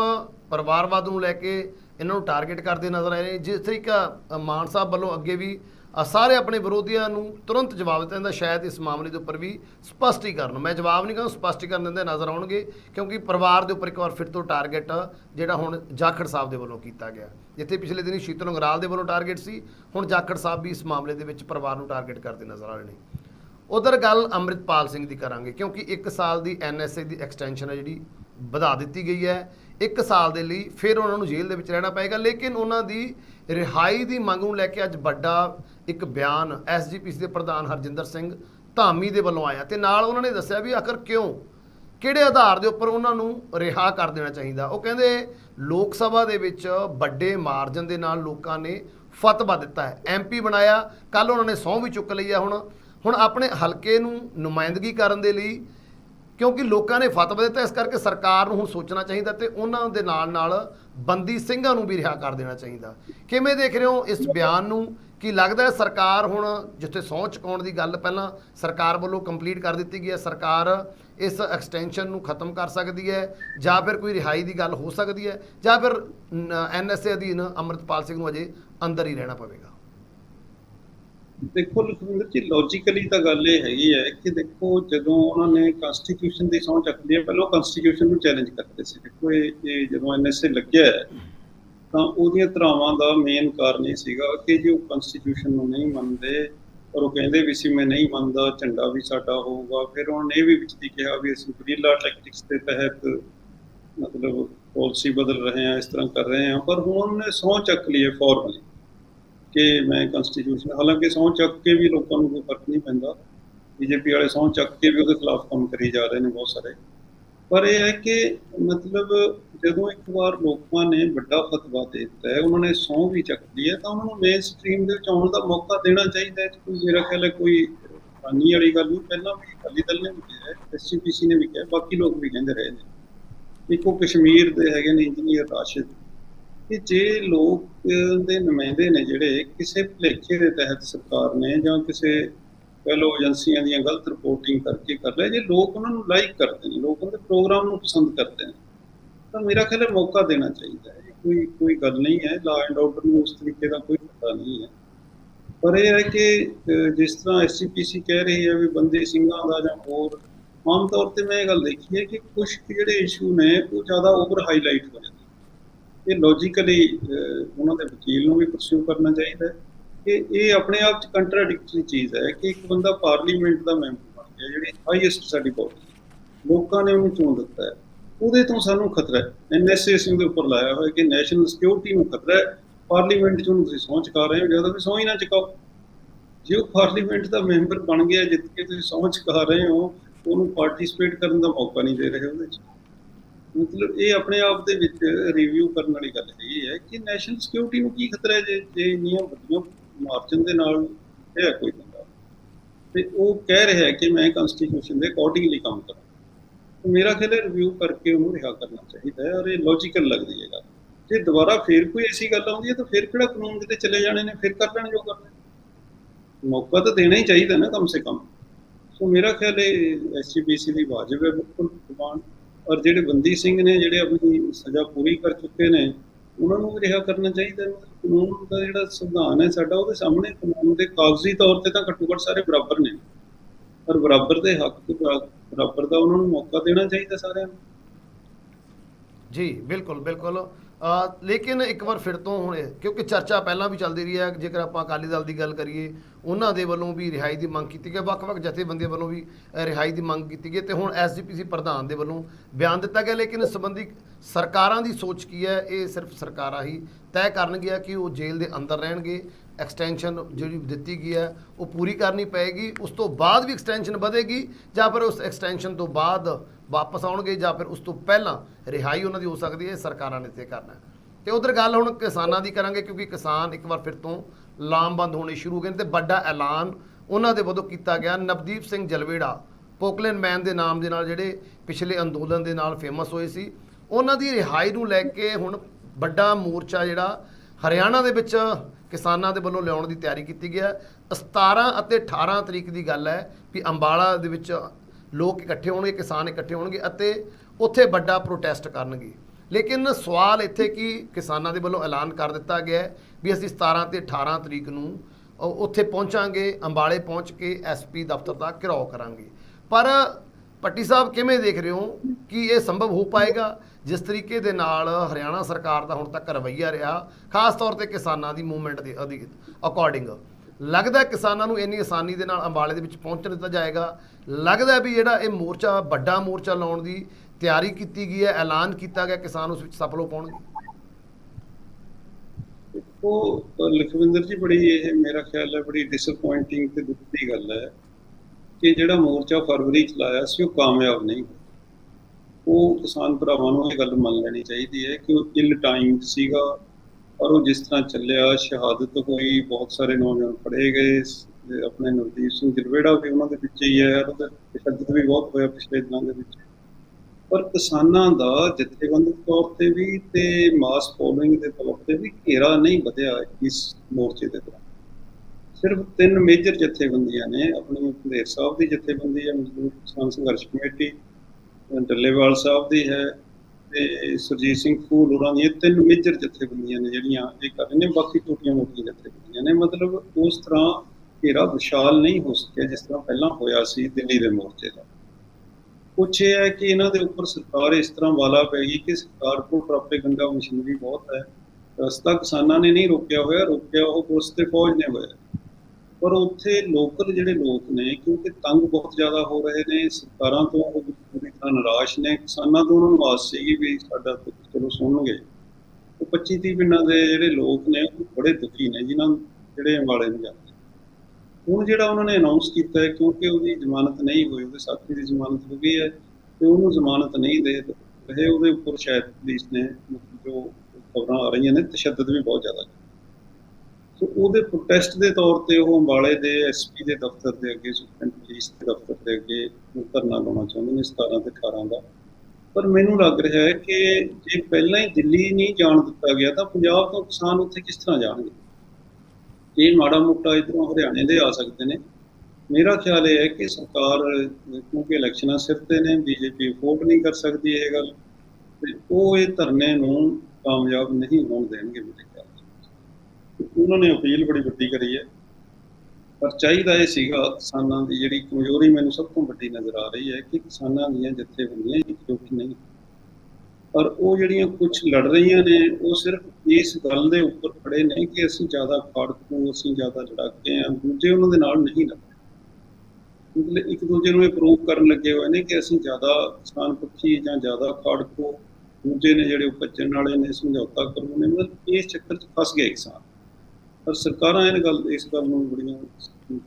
ਪਰਿਵਾਰਵਾਦ ਨੂੰ ਲੈ ਕੇ ਇਹਨਾਂ ਨੂੰ ਟਾਰਗੇਟ ਕਰਦੇ ਨਜ਼ਰ ਆਏ ਨੇ। ਜਿਸ ਤਰੀਕਾ ਮਾਨ ਸਾਹਿਬ ਵੱਲੋਂ ਅੱਗੇ ਵੀ ਸਾਰੇ ਆਪਣੇ ਵਿਰੋਧੀਆਂ ਨੂੰ ਤੁਰੰਤ ਜਵਾਬ ਦਿੱਤਾ ਜਾਂਦਾ, ਸ਼ਾਇਦ ਇਸ ਮਾਮਲੇ ਦੇ ਉੱਪਰ ਵੀ ਸਪਸ਼ਟੀਕਰਨ। ਮੈਂ ਜਵਾਬ ਨਹੀਂ ਕਹਾਂ ਸਪਸ਼ਟੀਕਰਨ ਦਿੰਦੇ ਨਜ਼ਰ ਆਉਣਗੇ, ਕਿਉਂਕਿ ਪਰਿਵਾਰ ਦੇ ਉੱਪਰ ਇੱਕ ਵਾਰ ਫਿਰ ਤੋਂ ਟਾਰਗੇਟ ਜਿਹੜਾ ਹੁਣ ਜਾਖੜ ਸਾਹਿਬ ਦੇ ਵੱਲੋਂ ਕੀਤਾ ਗਿਆ। ਜਿੱਥੇ ਪਿਛਲੇ ਦਿਨੀ ਸ਼ੀਤਲ ਅੰਗਰਾਲ ਦੇ ਵੱਲੋਂ ਟਾਰਗੇਟ ਸੀ, ਹੁਣ ਜਾਖੜ ਸਾਹਿਬ ਵੀ ਇਸ ਮਾਮਲੇ ਦੇ ਵਿੱਚ ਪਰਿਵਾਰ ਨੂੰ ਟਾਰਗੇਟ ਕਰਦੇ ਨਜ਼ਰ ਆ ਰਹੇ ਨੇ। ਉਧਰ ਗੱਲ ਅੰਮ੍ਰਿਤਪਾਲ ਸਿੰਘ ਦੀ ਕਰਾਂਗੇ, ਕਿਉਂਕਿ 1 ਸਾਲ ਦੀ ਐਨਐਸਏ ਦੀ ਐਕਸਟੈਂਸ਼ਨ ਹੈ ਜਿਹੜੀ ਵਧਾ ਦਿੱਤੀ ਗਈ ਹੈ। 1 ਸਾਲ ਦੇ ਲਈ ਫਿਰ ਉਹਨਾਂ ਨੂੰ ਜੇਲ੍ਹ ਦੇ ਵਿੱਚ ਰਹਿਣਾ ਪਏਗਾ। ਲੇਕਿਨ ਉਹਨਾਂ ਦੀ ਰਿਹਾਈ ਦੀ ਮੰਗ ਨੂੰ ਲੈ ਕੇ ਅੱਜ ਵੱਡਾ ਇੱਕ ਬਿਆਨ ਐਸਜੀਪੀਸੀ ਦੇ ਪ੍ਰਧਾਨ ਹਰਜਿੰਦਰ ਸਿੰਘ ਧਾਮੀ ਦੇ ਵੱਲੋਂ ਆਇਆ। ਤੇ ਨਾਲ ਉਹਨਾਂ ਨੇ ਦੱਸਿਆ ਵੀ ਆਖਰ ਕਿਉਂ? ਕਿਹੜੇ ਆਧਾਰ ਦੇ ਉੱਪਰ ਉਹਨਾਂ ਨੂੰ ਰਿਹਾ ਕਰ ਦੇਣਾ ਚਾਹੀਦਾ? ਉਹ ਕਹਿੰਦੇ ਲੋਕ ਸਭਾ ਦੇ ਵਿੱਚ ਵੱਡੇ ਮਾਰਜਨ ਦੇ ਨਾਲ ਲੋਕਾਂ ਨੇ ਫਤਵਾ ਦਿੱਤਾ ਹੈ। ਐਮਪੀ ਬਣਾਇਆ। ਕੱਲ ਉਹਨਾਂ ਨੇ ਸਹੁੰ ਵੀ ਚੁੱਕ ਲਈ ਹੈ ਹੁਣ। ਹੁਣ ਆਪਣੇ ਹਲਕੇ ਨੂੰ ਨੁਮਾਇੰਦਗੀ ਕਰਨ ਦੇ ਲਈ ਕਿਉਂਕਿ ਲੋਕਾਂ ਨੇ ਫਤਵਾ ਦਿੱਤਾ, ਇਸ ਕਰਕੇ ਸਰਕਾਰ ਨੂੰ ਹੁਣ ਸੋਚਣਾ ਚਾਹੀਦਾ ਤੇ ਉਹਨਾਂ ਦੇ ਨਾਲ ਨਾਲ ਬੰਦੀ ਸਿੰਘਾਂ ਨੂੰ ਵੀ ਰਿਹਾ ਕਰ ਦੇਣਾ ਚਾਹੀਦਾ। ਕਿਵੇਂ ਦੇਖ ਰਹੇ ਹੋ ਇਸ ਬਿਆਨ ਨੂੰ? ਕੀ ਲੱਗਦਾ ਹੈ ਸਰਕਾਰ ਹੁਣ ਜਿੱਥੇ ਸਹੁੰ ਚੁਕਾਉਣ ਦੀ ਗੱਲ ਪਹਿਲਾਂ ਸਰਕਾਰ ਵੱਲੋਂ ਕੰਪਲੀਟ ਕਰ ਦਿੱਤੀ ਗਈ ਹੈ, ਸਰਕਾਰ ਇਸ ਐਕਸਟੈਂਸ਼ਨ ਨੂੰ ਖਤਮ ਕਰ ਸਕਦੀ ਹੈ ਜਾਂ ਫਿਰ ਕੋਈ ਰਿਹਾਈ ਦੀ ਗੱਲ ਹੋ ਸਕਦੀ ਹੈ ਜਾਂ ਫਿਰ ਐਨਐਸਏ ਅਧੀਨ ਅੰਮ੍ਰਿਤਪਾਲ ਸਿੰਘ ਨੂੰ ਅਜੇ ਅੰਦਰ ਹੀ ਰਹਿਣਾ ਪਵੇਗਾ? ਦੇਖੋ ਲਖਵਿੰਦਰ ਜੀ ਲੌਜੀਕਲੀ ਤਾਂ ਗੱਲ ਇਹ ਹੈਗੀ ਹੈ ਕਿ ਦੇਖੋ ਜਦੋਂ ਉਹਨਾਂ ਨੇ ਕਨਸਟੀਟਿਊਸ਼ਨ ਦੀ ਸਹੁੰ ਚੱਕ ਲਈ ਹੈ, ਪਹਿਲਾਂ ਕਨਸਟੀਟਿਊਸ਼ਨ ਨੂੰ ਚੈਲੰਜ ਕਰਦੇ ਸੀ। ਦੇਖੋ ਇਹ ਇਹ ਜਦੋਂ ਐਨਐਸਏ ਲੱਗਿਆ ਹੈ, ਤਾਂ ਉਹਦੀਆਂ ਧਰਾਵਾਂ ਦਾ ਮੇਨ ਕਾਰਨ ਇਹ ਸੀਗਾ ਕਿ ਜੇ ਉਹ ਕਨਸਟੀਟਿਊਸ਼ਨ ਨੂੰ ਨਹੀਂ ਮੰਨਦੇ ਔਰ ਉਹ ਕਹਿੰਦੇ ਵੀ ਸੀ ਮੈਂ ਨਹੀਂ ਮੰਨਦਾ ਝੰਡਾ ਵੀ ਸਾਡਾ ਹੋਊਗਾ। ਫਿਰ ਉਹਨਾਂ ਨੇ ਇਹ ਵੀ ਵਿੱਚ ਦੀ ਕਿਹਾ ਵੀ ਅਸੀਂ ਗੁਰੀਲਾ ਟੈਕਟਿਕਸ ਦੇ ਤਹਿਤ ਮਤਲਬ ਪਾਲਿਸੀ ਬਦਲ ਰਹੇ ਹਾਂ ਇਸ ਤਰ੍ਹਾਂ ਕਰ ਰਹੇ ਹਾਂ। ਪਰ ਹੁਣ ਉਹਨੇ ਸਹੁੰ ਚੱਕ ਲਈ ਹੈ ਫਾਰਮਲੀ ਕਿ ਮੈਂ ਕਨਸਟੀਟਿਊਸ਼ਨ ਹਾਲਾਂਕਿ ਸਹੁੰ ਚੱਕ ਕੇ ਵੀ ਲੋਕਾਂ ਨੂੰ ਕੋਈ ਫ਼ਰਕ ਨਹੀਂ ਪੈਂਦਾ। ਬੀਜੇਪੀ ਵਾਲੇ ਸਹੁੰ ਚੱਕ ਕੇ ਵੀ ਉਹਦੇ ਖਿਲਾਫ ਕੰਮ ਕਰੀ ਜਾ ਰਹੇ ਨੇ ਬਹੁਤ ਸਾਰੇ। ਪਰ ਇਹ ਹੈ ਕਿ ਮਤਲਬ ਜਦੋਂ ਇੱਕ ਵਾਰ ਲੋਕਾਂ ਨੇ ਵੱਡਾ ਫਤਵਾ ਦੇ ਦਿੱਤਾ ਹੈ, ਉਹਨਾਂ ਨੇ ਸਹੁੰ ਵੀ ਚੱਕ ਲਈ ਹੈ, ਤਾਂ ਉਹਨਾਂ ਨੂੰ ਮੇਨ ਸਟ੍ਰੀਮ ਦੇ ਵਿੱਚ ਆਉਣ ਦਾ ਮੌਕਾ ਦੇਣਾ ਚਾਹੀਦਾ ਹੈ। ਕੋਈ ਮੇਰਾ ਖਿਆਲ ਹੈ ਕੋਈ ਹਾਨੀ ਵਾਲੀ ਗੱਲ ਨਹੀਂ, ਪਹਿਲਾਂ ਵੀ ਅਕਾਲੀ ਦਲ ਨੇ ਵੀ ਕਿਹਾ ਐਸਜੀਪੀਸੀ ਨੇ ਵੀ ਕਿਹਾ ਬਾਕੀ ਲੋਕ ਵੀ ਕਹਿੰਦੇ ਰਹੇ ਨੇ। ਇੱਕੋ ਕਸ਼ਮੀਰ ਦੇ ਹੈਗੇ ਨੇ ਇੰਜੀਨੀਅਰ ਰਾਸ਼ਿਦ ਕਿ ਜੇ ਲੋਕ ਦੇ ਨੁਮਾਇੰਦੇ ਨੇ ਜਿਹੜੇ ਕਿਸੇ ਭੁਲੇਖੇ ਦੇ ਤਹਿਤ ਸਰਕਾਰ ਨੇ ਜਾਂ ਕਿਸੇ ਕਹਿ ਲਓ ਏਜੰਸੀਆਂ ਦੀਆਂ ਗਲਤ ਰਿਪੋਰਟਿੰਗ ਕਰਕੇ ਕਰ ਰਹੇ ਜੇ ਲੋਕ ਉਹਨਾਂ ਨੂੰ ਲਾਈਕ ਕਰਦੇ ਨੇ, ਲੋਕ ਉਹਨਾਂ ਦੇ ਪ੍ਰੋਗਰਾਮ ਨੂੰ ਪਸੰਦ ਕਰਦੇ ਨੇ, ਤਾਂ ਮੇਰਾ ਖਿਆਲ ਹੈ ਮੌਕਾ ਦੇਣਾ ਚਾਹੀਦਾ ਹੈ। ਇਹ ਕੋਈ ਕੋਈ ਗੱਲ ਨਹੀਂ ਹੈ ਲਾ ਐਂਡ ਆਰਡਰ ਨੂੰ ਉਸ ਤਰੀਕੇ ਦਾ ਕੋਈ ਪਤਾ ਨਹੀਂ ਹੈ। ਪਰ ਇਹ ਹੈ ਕਿ ਜਿਸ ਤਰ੍ਹਾਂ ਐਸਸੀਪੀਸੀ ਕਹਿ ਰਹੀ ਹੈ ਵੀ ਬੰਦੇ ਸਿੰਘਾਂ ਦਾ ਜਾਂ ਹੋਰ, ਆਮ ਤੌਰ ਤੇ ਮੈਂ ਇਹ ਗੱਲ ਦੇਖੀ ਹੈ ਕਿ ਕੁਝ ਜਿਹੜੇ ਇਸ਼ੂ ਨੇ, ਉਹ ਜ਼ਿਆਦਾ ਓਵਰ ਹਾਈਲਾਈਟ ਹੋ ਜਾਂਦੇ ਇਹ ਲੌਜੀਕਲੀ ਉਹਨਾਂ ਦੇ ਵਕੀਲ ਨੂੰ ਵੀ ਪਰਸਿਊ ਕਰਨਾ ਚਾਹੀਦਾ ਹੈ। ਕਿ ਇਹ ਆਪਣੇ ਆਪ ਚ ਕੰਟਰਾਡਿਕਟਰੀ ਚੀਜ਼ ਹੈ ਕਿ ਇੱਕ ਬੰਦਾ ਪਾਰਲੀਮੈਂਟ ਦਾ ਮੈਂਬਰ ਬਣ ਗਿਆ, ਜਿਹੜੀ ਹਾਈਐਸਟ ਸਾਡੀ ਬਾਡੀ ਲੋਕਾਂ ਨੇ ਉਹਨੂੰ ਚੁਣ ਦਿੱਤਾ ਹੈ। ਉਹਦੇ ਤੋਂ ਸਾਨੂੰ ਖਤਰਾ ਹੈ। ਐਨਐਸਏ ਦੇ ਉੱਪਰ ਲਾਇਆ ਹੋਇਆ ਕਿ ਨੈਸ਼ਨਲ ਸਿਕਿਉਰਿਟੀ ਨੂੰ ਖਤਰਾ ਹੈ। ਪਾਰਲੀਮੈਂਟ ਚ ਉਹਨੂੰ ਤੁਸੀਂ ਸਹੁੰ ਚੁਕਾ ਰਹੇ ਹੋ ਜਦੋਂ ਵੀ ਸਹੁੰ ਹੀ ਨਾ ਚੁਕਾਓ। ਜੇ ਉਹ ਪਾਰਲੀਮੈਂਟ ਦਾ ਮੈਂਬਰ ਬਣ ਗਿਆ, ਜਿੱਤ ਕੇ ਤੁਸੀਂ ਸਹੁੰ ਚੁਕਾ ਰਹੇ ਹੋ, ਉਹਨੂੰ ਪਾਰਟਿਸਿਪੇਟ ਕਰਨ ਦਾ ਮੌਕਾ ਨਹੀਂ ਦੇ ਰਹੇ ਉਹਦੇ ਚ। ਮਤਲਬ ਇਹ ਆਪਣੇ ਆਪ ਦੇ ਵਿੱਚ ਰਿਵਿਊ ਕਰਨ ਵਾਲੀ ਗੱਲ ਹੈਗੀ ਹੈ ਕਿ ਨੈਸ਼ਨਲ ਸਿਕਿਉਰਿਟੀ ਨੂੰ ਕੀ ਖਤਰਾ ਹੈ ਜੇ ਜੇ ਇੰਨੀਆਂ ਵੱਡੀਆਂ ਮਾਰਜਨ ਦੇ ਨਾਲ ਹੈ ਕੋਈ ਬੰਦਾ। ਤੇ ਉਹ ਕਹਿ ਰਿਹਾ ਹੈ ਕਿ ਮੈਂ ਕਨਸਟੀਟਿਊਸ਼ਨ ਦੇ ਅਕੋਰਡਿੰਗਲੀ ਕੰਮ ਕਰਾਂ। ਮੇਰਾ ਖਿਆਲ ਹੈ ਰਿਵਿਊ ਕਰਕੇ ਉਹਨੂੰ ਰਿਹਾ ਕਰਨਾ ਚਾਹੀਦਾ ਹੈ ਔਰ ਇਹ ਲੌਜੀਕਲ ਲੱਗਦੀ ਹੈ ਗੱਲ। ਜੇ ਦੁਬਾਰਾ ਫੇਰ ਕੋਈ ਐਸੀ ਗੱਲ ਆਉਂਦੀ ਹੈ ਤਾਂ ਫਿਰ ਕਿਹੜਾ ਕਾਨੂੰਨ ਕਿਤੇ ਚਲੇ ਜਾਣੇ ਨੇ, ਫਿਰ ਕਰ ਲੈਣ ਜੋ ਕਰਨਾ ਮੌਕਾ ਤਾਂ ਦੇਣਾ ਹੀ ਚਾਹੀਦਾ ਨਾ ਕਮ ਸੇ ਕਮ। ਸੋ ਮੇਰਾ ਖਿਆਲ ਹੈ ਐਸਜੀਪੀਸੀ ਦੀ ਵਾਜਬ ਹੈ ਬਿਲਕੁਲ ਡਿਮਾਂਡ ਔਰ ਜਿਹੜੇ ਬੰਦੀ ਸਿੰਘ ਨੇ ਜਿਹੜੇ ਆਪਣੀ ਸਜ਼ਾ ਪੂਰੀ ਕਰ ਚੁੱਕੇ ਨੇ, ਉਹਨਾਂ ਨੂੰ ਰਿਹਾ ਕਰਨਾ ਚਾਹੀਦਾ ਕਾਨੂੰਨ ਦਾ ਜਿਹੜਾ ਸੰਵਿਧਾਨ ਹੈ ਸਾਡਾ, ਉਹਦੇ ਸਾਹਮਣੇ ਕਾਨੂੰਨ ਦੇ ਕਾਗਜ਼ੀ ਤੌਰ ਤੇ ਤਾਂ ਘੱਟੋ ਘੱਟ ਸਾਰੇ ਬਰਾਬਰ ਨੇ। ਪਰ ਬਰਾਬਰ ਦੇ ਹੱਕ ਤੇ ਬਰਾਬਰ ਦਾ ਉਹਨਾਂ ਨੂੰ ਮੌਕਾ ਦੇਣਾ ਚਾਹੀਦਾ ਸਾਰਿਆਂ ਨੂੰ। ਜੀ, ਬਿਲਕੁਲ ਬਿਲਕੁਲ। ਲੇਕਿਨ ਇੱਕ ਵਾਰ ਫਿਰ ਤੋਂ ਹੁਣ ਕਿਉਂਕਿ ਚਰਚਾ ਪਹਿਲਾਂ ਵੀ ਚੱਲਦੀ ਰਹੀ ਹੈ, ਜੇਕਰ ਆਪਾਂ ਅਕਾਲੀ ਦਲ ਦੀ ਗੱਲ ਕਰੀਏ, ਉਹਨਾਂ ਦੇ ਵੱਲੋਂ ਵੀ ਰਿਹਾਈ ਦੀ ਮੰਗ ਕੀਤੀ ਗਈ, ਵੱਖ-ਵੱਖ ਜਥੇਬੰਦੀਆਂ ਵੱਲੋਂ ਵੀ ਰਿਹਾਈ ਦੀ ਮੰਗ ਕੀਤੀ ਗਈ, ਤੇ ਹੁਣ ਐਸਜੀਪੀਸੀ ਪ੍ਰਧਾਨ ਦੇ ਵੱਲੋਂ ਬਿਆਨ ਦਿੱਤਾ ਗਿਆ, ਲੇਕਿਨ ਇਸ ਸੰਬੰਧੀ ਸਰਕਾਰਾਂ ਦੀ ਸੋਚ ਕੀ ਹੈ, ਇਹ ਸਿਰਫ ਸਰਕਾਰਾਂ ਹੀ ਤੈਅ ਕਰਨਗੀਆਂ ਕਿ ਉਹ ਜੇਲ੍ਹ ਦੇ ਅੰਦਰ ਰਹਿਣਗੇ ਐਕਸਟੈਂਸ਼ਨ ਜਿਹੜੀ ਦਿੱਤੀ ਗਈ ਹੈ, ਉਹ ਪੂਰੀ ਕਰਨੀ ਪਏਗੀ, ਉਸ ਤੋਂ ਬਾਅਦ ਵੀ ਐਕਸਟੈਂਸ਼ਨ ਵਧੇਗੀ, ਜਾਂ ਫਿਰ ਉਸ ਐਕਸਟੈਂਸ਼ਨ ਤੋਂ ਬਾਅਦ ਵਾਪਸ ਆਉਣਗੇ, ਜਾਂ ਫਿਰ ਉਸ ਤੋਂ ਪਹਿਲਾਂ ਰਿਹਾਈ ਉਹਨਾਂ ਦੀ ਹੋ ਸਕਦੀ ਹੈ ਸਰਕਾਰਾਂ ਨੇ ਤੈਅ ਕਰਨਾ ਹੈ। ਤੇ ਉਧਰ ਗੱਲ ਹੁਣ ਕਿਸਾਨਾਂ ਦੀ ਕਰਾਂਗੇ, ਕਿਉਂਕਿ ਕਿਸਾਨ ਇੱਕ ਵਾਰ ਫਿਰ ਤੋਂ ਲਾਮਬੰਦ ਹੋਣੇ ਸ਼ੁਰੂ ਹੋ ਗਏ ਨੇ ਤੇ ਵੱਡਾ ਐਲਾਨ ਉਹਨਾਂ ਦੇ ਵੱਲੋਂ ਕੀਤਾ ਗਿਆ ਨਵਦੀਪ ਸਿੰਘ ਜਲਵੇੜਾ ਪੋਕਲੈਨ ਮੈਨ ਦੇ ਨਾਮ ਦੇ ਨਾਲ ਜਿਹੜੇ ਪਿਛਲੇ ਅੰਦੋਲਨ ਦੇ ਨਾਲ ਫੇਮਸ ਹੋਏ ਸੀ, ਉਹਨਾਂ ਦੀ ਰਿਹਾਈ ਨੂੰ ਲੈ ਕੇ ਹੁਣ ਵੱਡਾ ਮੋਰਚਾ ਜਿਹੜਾ ਹਰਿਆਣਾ ਦੇ ਵਿੱਚ ਕਿਸਾਨਾਂ ਦੇ ਵੱਲੋਂ ਲਿਆਉਣ ਦੀ ਤਿਆਰੀ ਕੀਤੀ ਗਿਆ 17 ਅਤੇ 18 ਤਰੀਕ ਦੀ ਗੱਲ ਹੈ ਕਿ ਅੰਬਾਲਾ ਦੇ ਵਿੱਚ ਲੋਕ ਇਕੱਠੇ ਹੋਣਗੇ, ਕਿਸਾਨ ਇਕੱਠੇ ਹੋਣਗੇ ਅਤੇ ਉੱਥੇ ਵੱਡਾ ਪ੍ਰੋਟੈਸਟ ਕਰਨਗੇ। ਲੇਕਿਨ ਸਵਾਲ ਇੱਥੇ ਕਿ ਕਿਸਾਨਾਂ ਦੇ ਵੱਲੋਂ ਐਲਾਨ ਕਰ ਦਿੱਤਾ ਗਿਆ ਹੈ ਵੀ ਅਸੀਂ 17 ਤੇ 18 ਤਰੀਕ ਨੂੰ ਉੱਥੇ ਪਹੁੰਚਾਂਗੇ, ਅੰਬਾਲੇ ਪਹੁੰਚ ਕੇ ਐਸਪੀ ਦਫ਼ਤਰ ਦਾ ਘਿਰਾਓ ਕਰਾਂਗੇ। ਪਰ ਪੱਟੀ ਸਾਹਿਬ, ਕਿਵੇਂ ਦੇਖ ਰਹੇ ਹੋ ਕਿ ਇਹ ਸੰਭਵ ਹੋ ਪਾਏਗਾ? ਜਿਸ ਤਰੀਕੇ ਦੇ ਨਾਲ ਹਰਿਆਣਾ ਸਰਕਾਰ ਦਾ ਹੁਣ ਤੱਕ ਰਵੱਈਆ ਰਿਹਾ, ਖਾਸ ਤੌਰ ਤੇ ਕਿਸਾਨਾਂ ਦੀ ਮੂਵਮੈਂਟ ਦੇ ਅਕੋਰਡਿੰਗ ਲੱਗਦਾ ਕਿਸਾਨਾਂ ਨੂੰ ਇੰਨੀ ਆਸਾਨੀ ਦੇ ਨਾਲ ਅੰਬਾਲੇ ਦੇ ਵਿੱਚ ਪਹੁੰਚਣ ਦਿੱਤਾ ਜਾਏਗਾ। ਲੱਗਦਾ ਵੀ ਜਿਹੜਾ ਇਹ ਮੋਰਚਾ, ਵੱਡਾ ਮੋਰਚਾ ਲਾਉਣ ਦੀ ਤਿਆਰੀ ਕੀਤੀ ਗਈ ਹੈ, ਐਲਾਨ ਕੀਤਾ ਗਿਆ, ਕਿਸਾਨ ਉਸ ਵਿੱਚ ਸਫਲ ਹੋ ਪਾਉਣਗੇ? ਉਹ ਲਖਵਿੰਦਰ ਜੀ, ਬੜੀ ਇਹ ਮੇਰਾ ਖਿਆਲ ਹੈ, ਬੜੀ ਡਿਸਪਾਇੰਟਿੰਗ ਤੇ ਦੁੱਖ ਦੀ ਗੱਲ ਹੈ ਕਿ ਜਿਹੜਾ ਮੋਰਚਾ ਫਰਵਰੀ ਚ ਲਾਇਆ ਸੀ, ਉਹ ਕਾਮਯਾਬ ਨਹੀਂ ਉਹ ਕਿਸਾਨ ਭਰਾਵਾਂ ਨੂੰ ਇਹ ਗੱਲ ਮੰਨ ਲੈਣੀ ਚਾਹੀਦੀ ਹੈ ਕਿ ਉਹ ਇਲ ਟਾਈਮ ਸੀਗਾ ਔਰ ਉਹ ਜਿਸ ਤਰ੍ਹਾਂ ਚੱਲਿਆ, ਸ਼ਹਾਦਤ ਹੋਈ, ਬਹੁਤ ਸਾਰੇ ਨੌਜਵਾਨ ਫੜੇ ਗਏ ਆਪਣੇ ਨਵਦੀਪ ਸਿੰਘ ਗਿਲਵੇੜਾ ਵੀ ਉਹਨਾਂ ਦੇ ਵਿੱਚ ਹੀ ਹੈ, ਉਹਦਾ ਤਸ਼ੱਦਦ ਵੀ ਬਹੁਤ ਹੋਇਆ ਪਿਛਲੇ ਦਿਨਾਂ ਦੇ ਵਿੱਚ। ਪਰ ਕਿਸਾਨਾਂ ਦਾ ਜਥੇਬੰਦਕ ਤੌਰ ਤੇ ਵੀ ਤੇ ਮਾਸ ਫੋਲੋਇੰਗ ਦੇ ਤੌਰ ਤੇ ਵੀ ਘੇਰਾ ਨਹੀਂ ਵਧਿਆ ਇਸ ਮੋਰਚੇ ਦੇ ਦੌਰਾਨ ਸਿਰਫ ਤਿੰਨ ਮੇਜਰ ਜਥੇਬੰਦੀਆਂ ਨੇ, ਆਪਣੀ ਭੰਦੇਰ ਸਾਹਿਬ ਦੀ ਜਥੇਬੰਦੀ ਹੈ, ਮਜ਼ਦੂਰ ਕਿਸਾਨ ਸੰਘਰਸ਼ ਕਮੇਟੀ, ਡੱਲੇਵਾਲ ਸਾਹਿਬ ਦੀ ਹੈ ਤੇ ਸੁਰਜੀਤ ਸਿੰਘ ਫੂਲ ਹੋਰਾਂ ਦੀਆਂ ਤਿੰਨ ਮੇਜਰ ਜਥੇਬੰਦੀਆਂ ਨੇ ਜਿਹੜੀਆਂ ਇਹ ਕਰ ਰਹੇ ਨੇ, ਬਾਕੀ ਛੋਟੀਆਂ ਮੋਟੀਆਂ ਜਥੇਬੰਦੀਆਂ ਨੇ। ਮਤਲਬ ਉਸ ਤਰ੍ਹਾਂ ਘੇਰਾ ਵਿਸ਼ਾਲ ਨਹੀਂ ਹੋ ਸਕਿਆ ਜਿਸ ਤਰ੍ਹਾਂ ਪਹਿਲਾਂ ਹੋਇਆ ਸੀ ਦਿੱਲੀ ਦੇ ਮੋਰਚੇ ਦਾ। ਕੁਛ ਇਹ ਹੈ ਕਿ ਇਹਨਾਂ ਦੇ ਉੱਪਰ ਸਰਕਾਰ ਇਸ ਤਰ੍ਹਾਂ ਵਾਲਾ ਪੈ ਗਈ ਕਿ ਸਰਕਾਰ ਕੋਲ ਪ੍ਰੋਪੇਗੰਡਾ ਮਸ਼ੀਨਰੀ ਬਹੁਤ ਹੈ। ਰਸਤਾ ਕਿਸਾਨਾਂ ਨੇ ਨਹੀਂ ਰੋਕਿਆ ਹੋਇਆ, ਰੋਕਿਆ ਉਹ ਪੁਲਿਸ ਤੇ ਫੌਜ ਨੇ ਹੋਇਆ। ਪਰ ਉੱਥੇ ਲੋਕਲ ਜਿਹੜੇ ਲੋਕ ਨੇ, ਕਿਉਂਕਿ ਤੰਗ ਬਹੁਤ ਜ਼ਿਆਦਾ ਹੋ ਰਹੇ ਨੇ, ਸਰਕਾਰਾਂ ਤੋਂ ਉਹ ਪੂਰੀ ਤਰ੍ਹਾਂ ਨਿਰਾਸ਼ ਨੇ। ਕਿਸਾਨਾਂ ਤੋਂ ਉਹਨਾਂ ਨੂੰ ਆਸ ਸੀਗੀ ਵੀ ਸਾਡਾ ਤਾਂ ਚਲੋ ਸੁਣਨਗੇ। ਉਹ 25 30 ਪਿੰਡਾਂ ਦੇ ਜਿਹੜੇ ਲੋਕ ਨੇ, ਉਹ ਬੜੇ ਦੁਖੀ ਨੇ, ਜਿਨ੍ਹਾਂ ਨੂੰ ਜਿਹੜੇ ਵਾਲੇ ਨੇ ਜਾਂਦੇ ਹੁਣ ਜਿਹੜਾ ਉਹਨਾਂ ਨੇ ਅਨਾਉਂਸ ਕੀਤਾ ਹੈ, ਕਿਉਂਕਿ ਉਹਦੀ ਜ਼ਮਾਨਤ ਨਹੀਂ ਹੋਈ, ਉਹਦੇ ਸਾਥੀ ਦੀ ਜ਼ਮਾਨਤ ਹੋ ਗਈ ਹੈ, ਤੇ ਉਹਨੂੰ ਜ਼ਮਾਨਤ ਨਹੀਂ ਦੇ ਰਹੇ ਉਹਦੇ ਉੱਪਰ ਸ਼ਾਇਦ ਪੁਲਿਸ ਨੇ ਜੋ ਖਬਰਾਂ ਆ ਰਹੀਆਂ ਨੇ, ਤਸ਼ੱਦਦ ਵੀ ਬਹੁਤ ਜ਼ਿਆਦਾ ਸੋ ਉਹਦੇ ਪ੍ਰੋਟੈਸਟ ਦੇ ਤੌਰ ਤੇ ਉਹ ਅੰਬਾਲੇ ਦੇ ਐਸਪੀ ਦੇ ਦਫ਼ਤਰ ਦੇ ਅੱਗੇ ਸੁਪਰਡੈਂਟ ਪੁਲਿਸ ਦੇ ਦਫ਼ਤਰ ਦੇ ਅੱਗੇ ਧਰਨਾ ਲਾਉਣਾ ਚਾਹੁੰਦੇ ਨੇ 17 ਤੇ 18 ਦਾ। ਪਰ ਮੈਨੂੰ ਲੱਗ ਰਿਹਾ ਹੈ ਕਿ ਜੇ ਪਹਿਲਾਂ ਹੀ ਦਿੱਲੀ ਨਹੀਂ ਜਾਣ ਦਿੱਤਾ ਗਿਆ, ਤਾਂ ਪੰਜਾਬ ਤੋਂ ਕਿਸਾਨ ਉੱਥੇ ਕਿਸ ਤਰ੍ਹਾਂ ਜਾਣਗੇ? ਇਹ ਮਾੜਾ ਮੋਟਾ ਇਧਰੋਂ ਹਰਿਆਣੇ ਦੇ ਆ ਸਕਦੇ ਨੇ। ਮੇਰਾ ਖਿਆਲ ਇਹ ਹੈ ਕਿ ਸਰਕਾਰ, ਕਿਉਂਕਿ ਇਲੈਕਸ਼ਨਾਂ ਸਿਰ ਤੇ ਨੇ, ਬੀਜੇਪੀ ਵੋਟ ਨਹੀਂ ਕਰ ਸਕਦੀ ਇਹ ਗੱਲ, ਤੇ ਉਹ ਇਹ ਧਰਨੇ ਨੂੰ ਕਾਮਯਾਬ ਨਹੀਂ ਹੋਣ ਦੇਣਗੇ ਮੇਰੇ ਖਿਆਲ ਉਹਨਾਂ ਨੇ ਅਪੀਲ ਬੜੀ ਵੱਡੀ ਕਰੀ ਹੈ। ਪਰ ਚਾਹੀਦਾ ਇਹ ਸੀਗਾ ਕਿਸਾਨਾਂ ਦੀ ਜਿਹੜੀ ਕਮਜ਼ੋਰੀ ਮੈਨੂੰ ਸਭ ਤੋਂ ਵੱਡੀ ਨਜ਼ਰ ਆ ਰਹੀ ਹੈ ਕਿ ਕਿਸਾਨਾਂ ਦੀਆਂ ਜਥੇਬੰਦੀਆਂ ਇਕਜੁੱਟ ਨਹੀਂ ਪਰ ਉਹ ਜਿਹੜੀਆਂ ਕੁਝ ਲੜ ਰਹੀਆਂ ਨੇ, ਉਹ ਸਿਰਫ ਇਸ ਗੱਲ ਦੇ ਉੱਪਰ ਖੜੇ ਨੇ ਕਿ ਅਸੀਂ ਜ਼ਿਆਦਾ ਫਾੜਕੂ ਅਸੀਂ ਜ਼ਿਆਦਾ ਲੜਾਕੇ ਆ ਦੂਜੇ ਉਹਨਾਂ ਦੇ ਨਾਲ ਨਹੀਂ ਲੱਗਦੇ ਮਤਲਬ ਇੱਕ ਦੂਜੇ ਨੂੰ ਇਹ ਪ੍ਰੂਵ ਕਰਨ ਲੱਗੇ ਹੋਏ ਨੇ ਕਿ ਅਸੀਂ ਜ਼ਿਆਦਾ ਕਿਸਾਨ ਪੱਖੀ ਜਾਂ ਜ਼ਿਆਦਾ ਫਾੜਕੂ ਦੂਜੇ ਨੇ ਜਿਹੜੇ ਉਹ ਭੱਜਣ ਵਾਲੇ ਨੇ, ਸਮਝੌਤਾ ਕਰਨ ਨੇ, ਮਤਲਬ ਇਸ ਚੱਕਰ 'ਚ ਫਸ ਗਏ ਕਿਸਾਨ। ਪਰ ਸਰਕਾਰਾਂ ਇਹ ਗੱਲ, ਇਸ ਗੱਲ ਨੂੰ ਬੜੀਆਂ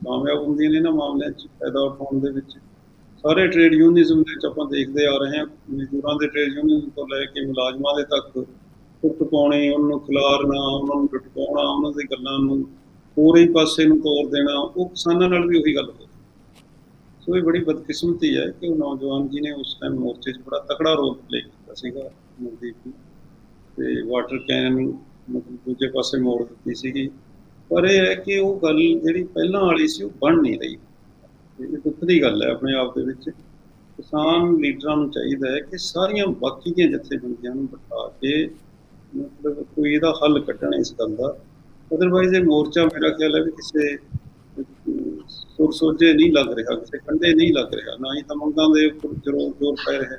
ਕਾਮਯਾਬ ਹੁੰਦੀਆਂ ਨੇ ਇਹਨਾਂ ਮਾਮਲਿਆਂ 'ਚ ਫਾਇਦਾ ਉਠਾਉਣ ਦੇ ਵਿੱਚ। ਸਾਰੇ ਟ੍ਰੇਡ ਯੂਨੀਅਨਿਜ਼ਮ ਦੇ ਵਿੱਚ ਆਪਾਂ ਦੇਖਦੇ ਆ ਰਹੇ ਹਾਂ, ਮਜ਼ਦੂਰਾਂ ਦੇ ਟ੍ਰੇਡ ਯੂਨੀਅਨ ਤੋਂ ਲੈ ਕੇ ਮੁਲਾਜ਼ਮਾਂ ਦੇ ਤੱਕ ਟੁੱਟ ਪਾਉਣੇ, ਉਹਨਾਂ ਨੂੰ ਖਿਲਾਰਨਾ, ਉਹਨਾਂ ਨੂੰ ਟੁੱਟਾਉਣਾ ਉਹਨਾਂ ਦੀ ਗੱਲਾਂ ਨੂੰ ਹੋਰ ਹੀ ਪਾਸੇ ਨੂੰ ਤੋੜ ਦੇਣਾ, ਉਹ ਕਿਸਾਨਾਂ ਨਾਲ ਵੀ ਉਹੀ ਗੱਲ ਹੋ ਸੋ ਇਹ ਬੜੀ ਬਦਕਿਸਮਤੀ ਹੈ ਕਿ ਉਹ ਨੌਜਵਾਨ ਜੀ ਨੇ ਉਸ ਟਾਈਮ ਮੋਰਚੇ 'ਚ ਬੜਾ ਤਕੜਾ ਰੋਲ ਪਲੇ ਕੀਤਾ ਸੀਗਾ, ਮਨਦੀਪ ਜੀ। ਤੇ ਵਾਟਰ ਕੈਨ ਮਤਲਬ ਦੂਜੇ ਪਾਸੇ ਮੋੜ ਦਿੱਤੀ ਸੀਗੀ। ਪਰ ਇਹ ਹੈ ਕਿ ਉਹ ਗੱਲ ਜਿਹੜੀ ਪਹਿਲਾਂ ਵਾਲੀ ਸੀ, ਉਹ ਬਣ ਨਹੀਂ ਰਹੀ। ਇਹ ਦੁੱਖ ਦੀ ਗੱਲ ਹੈ ਆਪਣੇ ਆਪ ਦੇ ਵਿੱਚ। ਕਿਸਾਨ ਲੀਡਰਾਂ ਨੂੰ ਚਾਹੀਦਾ ਹੈ ਕਿ ਸਾਰੀਆਂ ਬਾਕੀ ਦੀਆਂ ਜਥੇਬੰਦੀਆਂ ਨੂੰ ਬਿਠਾ ਕੇ ਮਤਲਬ ਕੋਈ ਇਹਦਾ ਹੱਲ ਕੱਢਣ ਇਸ ਗੱਲ ਦਾ। ਅਦਰਵਾਈਜ਼ ਇਹ ਮੋਰਚਾ ਮੇਰਾ ਖਿਆਲ ਹੈ ਵੀ ਕਿਸੇ ਅਮ, ਸੁਰ ਸੋਝੇ ਨਹੀਂ ਲੱਗ ਰਿਹਾ ਕਿਸੇ ਕੰਡੇ ਨਹੀਂ ਲੱਗ ਰਿਹਾ। ਨਾ ਹੀ ਤਾਂ ਮੰਗਾਂ ਦੇ ਉੱਪਰ ਜ਼ੋਰ ਜ਼ੋਰ ਪੈ ਰਿਹਾ।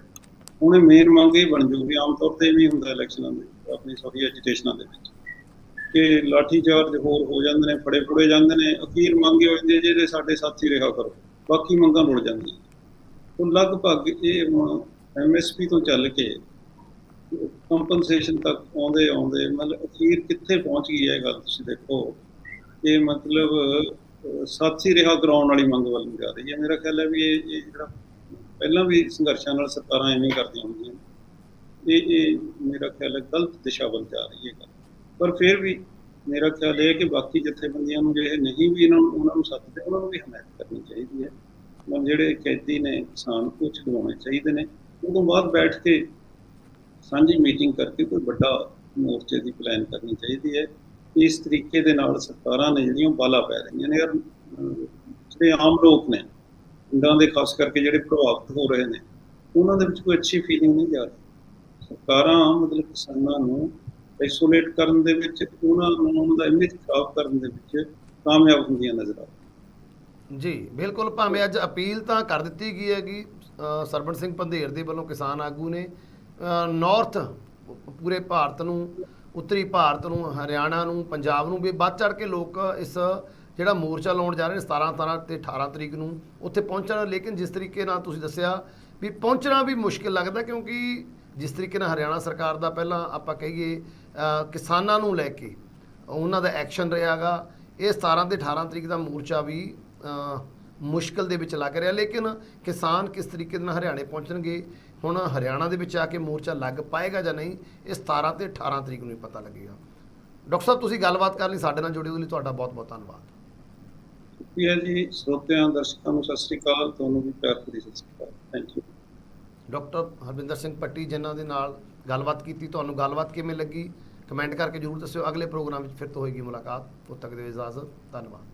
ਹੁਣ ਇਹ ਮੇਨ ਮੰਗ ਇਹ ਬਣ ਜੂਗੀ ਆਮ ਤੌਰ ਤੇ ਵੀ ਹੁੰਦਾ ਇਲੈਕਸ਼ਨਾਂ ਦੇ ਆਪਣੀ ਸੌਰੀ ਐਜੀਟੇਸ਼ਨਾਂ ਦੇ ਵਿੱਚ। ਕਿ ਲਾਠੀ ਚਾਰਜ ਹੋਰ ਹੋ ਜਾਂਦੇ ਨੇ, ਫੜੇ ਫੜੇ ਜਾਂਦੇ ਨੇ, ਅਖੀਰ ਮੰਗੇ ਹੋ ਜਾਂਦੇ ਜਿਹੜੇ ਸਾਡੇ ਸਾਥੀ ਰਿਹਾ ਕਰੋ, ਬਾਕੀ ਮੰਗਾਂ ਮੁੜ ਜਾਂਦੀਆਂ। ਉਹ ਲਗਭਗ ਇਹ ਹੁਣ ਐਮਐਸਪੀ ਤੋਂ ਚੱਲ ਕੇ ਕੰਪਨਸੇਸ਼ਨ ਤੱਕ ਆਉਂਦੇ ਆਉਂਦੇ ਮਤਲਬ ਅਖੀਰ ਕਿੱਥੇ ਪਹੁੰਚ ਗਈ ਹੈ ਇਹ ਗੱਲ ਤੁਸੀਂ ਦੇਖੋ। ਇਹ ਮਤਲਬ ਸਾਥੀ ਰਿਹਾ ਕਰਾਉਣ ਵਾਲੀ ਮੰਗ ਵੱਲ ਨੂੰ ਜਾ ਰਹੀ ਹੈ। ਮੇਰਾ ਖਿਆਲ ਹੈ ਵੀ ਇਹ ਜਿਹੜਾ ਪਹਿਲਾਂ ਵੀ ਸੰਘਰਸ਼ਾਂ ਨਾਲ ਸਰਕਾਰਾਂ ਐਵੇਂ ਕਰਦੀਆਂ ਹੁੰਦੀਆਂ ਇਹ ਇਹ ਮੇਰਾ ਖਿਆਲ ਹੈ ਗਲਤ ਦਿਸ਼ਾ ਵੱਲ ਜਾ ਰਹੀ ਹੈ ਗੱਲ। ਪਰ ਫਿਰ ਵੀ ਮੇਰਾ ਖਿਆਲ ਇਹ ਹੈ ਕਿ ਬਾਕੀ ਜਥੇਬੰਦੀਆਂ ਨੂੰ ਜਿਹੜੇ ਨਹੀਂ ਵੀ ਇਹਨਾਂ ਨੂੰ, ਉਹਨਾਂ ਨੂੰ ਸੱਦਦੇ ਉਹਨਾਂ ਨੂੰ ਵੀ ਹਮਾਇਤ ਕਰਨੀ ਚਾਹੀਦੀ ਹੈ। ਮਤਲਬ ਜਿਹੜੇ ਕੈਦੀ ਨੇ ਕਿਸਾਨ, ਉਹ ਛਡਵਾਉਣੇ ਚਾਹੀਦੇ ਨੇ। ਉਦੋਂ ਬਾਅਦ ਬੈਠ ਕੇ ਸਾਂਝੀ ਮੀਟਿੰਗ ਕਰਕੇ ਕੋਈ ਵੱਡਾ ਮੋਰਚੇ ਦੀ ਪਲਾਨ ਕਰਨੀ ਚਾਹੀਦੀ ਹੈ। ਇਸ ਤਰੀਕੇ ਦੇ ਨਾਲ ਸਰਕਾਰਾਂ ਨੇ ਜਿਹੜੀਆਂ ਉਹ ਬਾਲਾ ਪੈ ਰਹੀਆਂ ਨੇ ਯਾਰ ਜਿਹੜੇ ਆਮ ਲੋਕ ਨੇ, ਪਿੰਡਾਂ ਦੇ ਖਾਸ ਕਰਕੇ ਜਿਹੜੇ ਪ੍ਰਭਾਵਿਤ ਹੋ ਰਹੇ ਨੇ, ਉਹਨਾਂ ਦੇ ਵਿੱਚ ਕੋਈ ਅੱਛੀ ਫੀਲਿੰਗ ਨਹੀਂ ਜਾ ਰਹੀ। ਸਰਕਾਰਾਂ ਮਤਲਬ ਕਿਸਾਨਾਂ ਨੂੰ ਆਈਸੋਲੇਟ ਕਰਨ ਦੇ ਵਿੱਚ ਉਹਨਾਂ ਨੂੰ ਉਹਨਾਂ ਦਾ ਇਮੇਜ ਖਰਾਬ ਕਰਨ ਦੇ ਵਿੱਚ ਕਾਮਯਾਬ ਹੁੰਦੀਆਂ ਨਜ਼ਰ ਆ ਜੀ ਬਿਲਕੁਲ ਭਾਵੇਂ ਅੱਜ ਅਪੀਲ ਤਾਂ ਕਰ ਦਿੱਤੀ ਗਈ ਹੈ ਕਿ ਅ, ਸਿੰਘ ਪੰਧੇਰ ਦੇ ਵੱਲੋਂ ਕਿਸਾਨ ਆਗੂ ਨੇ ਨਾਰਥ ਪੂਰੇ ਭਾਰਤ ਨੂੰ ਉੱਤਰੀ ਭਾਰਤ ਨੂੰ ਹਰਿਆਣਾ ਨੂੰ ਪੰਜਾਬ ਨੂੰ ਵੀ ਵੱਧ ਚੜ ਕੇ ਲੋਕ ਇਸ ਜਿਹੜਾ ਮੋਰਚਾ ਲਾਉਣ ਜਾ ਰਹੇ ਨੇ 17 17 ਤੇ 18 ਤਰੀਕ ਨੂੰ ਉੱਥੇ ਪਹੁੰਚਣਾ ਲੇਕਿਨ ਜਿਸ ਤਰੀਕੇ ਨਾਲ ਤੁਸੀਂ ਦੱਸਿਆ ਵੀ ਪਹੁੰਚਣਾ ਵੀ ਮੁਸ਼ਕਿਲ ਲੱਗਦਾ ਕਿਉਂਕਿ ਜਿਸ ਤਰੀਕੇ ਨਾਲ ਹਰਿਆਣਾ ਸਰਕਾਰ ਦਾ ਪਹਿਲਾਂ ਆਪਾਂ ਕਹੀਏ ਕਿਸਾਨਾਂ ਨੂੰ ਲੈ ਕੇ ਉਹਨਾਂ ਦਾ ਐਕਸ਼ਨ ਰਿਹਾਗਾ। ਇਹ 17 ਤੇ 18 ਤਰੀਕ ਦਾ ਮੋਰਚਾ ਵੀ ਮੁਸ਼ਕਲ ਦੇ ਵਿੱਚ ਲੱਗ ਰਿਹਾ। ਲੇਕਿਨ ਕਿਸਾਨ ਕਿਸ ਤਰੀਕੇ ਨਾਲ ਹਰਿਆਣੇ ਪਹੁੰਚਣਗੇ? ਹੁਣ ਹਰਿਆਣਾ ਦੇ ਵਿੱਚ ਆ ਕੇ ਮੋਰਚਾ ਲੱਗ ਪਾਏਗਾ ਜਾਂ ਨਹੀਂ ਇਹ 17 ਤੇ 18 ਤਰੀਕ ਨੂੰ ਹੀ ਪਤਾ ਲੱਗੇਗਾ। ਡਾਕਟਰ ਸਾਹਿਬ ਤੁਸੀਂ ਗੱਲਬਾਤ ਕਰਨ ਲਈ ਸਾਡੇ ਨਾਲ ਜੁੜੇ ਹੋਏ ਲਈ ਤੁਹਾਡਾ ਬਹੁਤ ਬਹੁਤ ਧੰਨਵਾਦ। ਜੀ ਸਰੋਤਿਆਂ ਦਰਸ਼ਕਾਂ ਨੂੰ ਸਤਿ ਸ੍ਰੀ ਅਕਾਲ ਤੁਹਾਨੂੰ ਵੀ ਪਿਆਰ ਭਰੀ ਸਤਿ ਸ੍ਰੀ ਅਕਾਲ। Thank you doctor Harvinder Singh Patti ਜਿਨ੍ਹਾਂ ਦੇ ਨਾਲ ਗੱਲਬਾਤ ਕੀਤੀ, ਤੁਹਾਨੂੰ ਗੱਲਬਾਤ ਕਿਵੇਂ ਲੱਗੀ? ਕਮੈਂਟ ਕਰਕੇ ਜਰੂਰ ਦੱਸਿਓ। ਅਗਲੇ ਪ੍ਰੋਗਰਾਮ ਵਿੱਚ ਫਿਰ ਤੋਂ ਹੋਏਗੀ ਮੁਲਾਕਾਤ। ਉਦ ਤੱਕ ਦੇ ਇਜਾਜ਼ਤ। ਧੰਨਵਾਦ।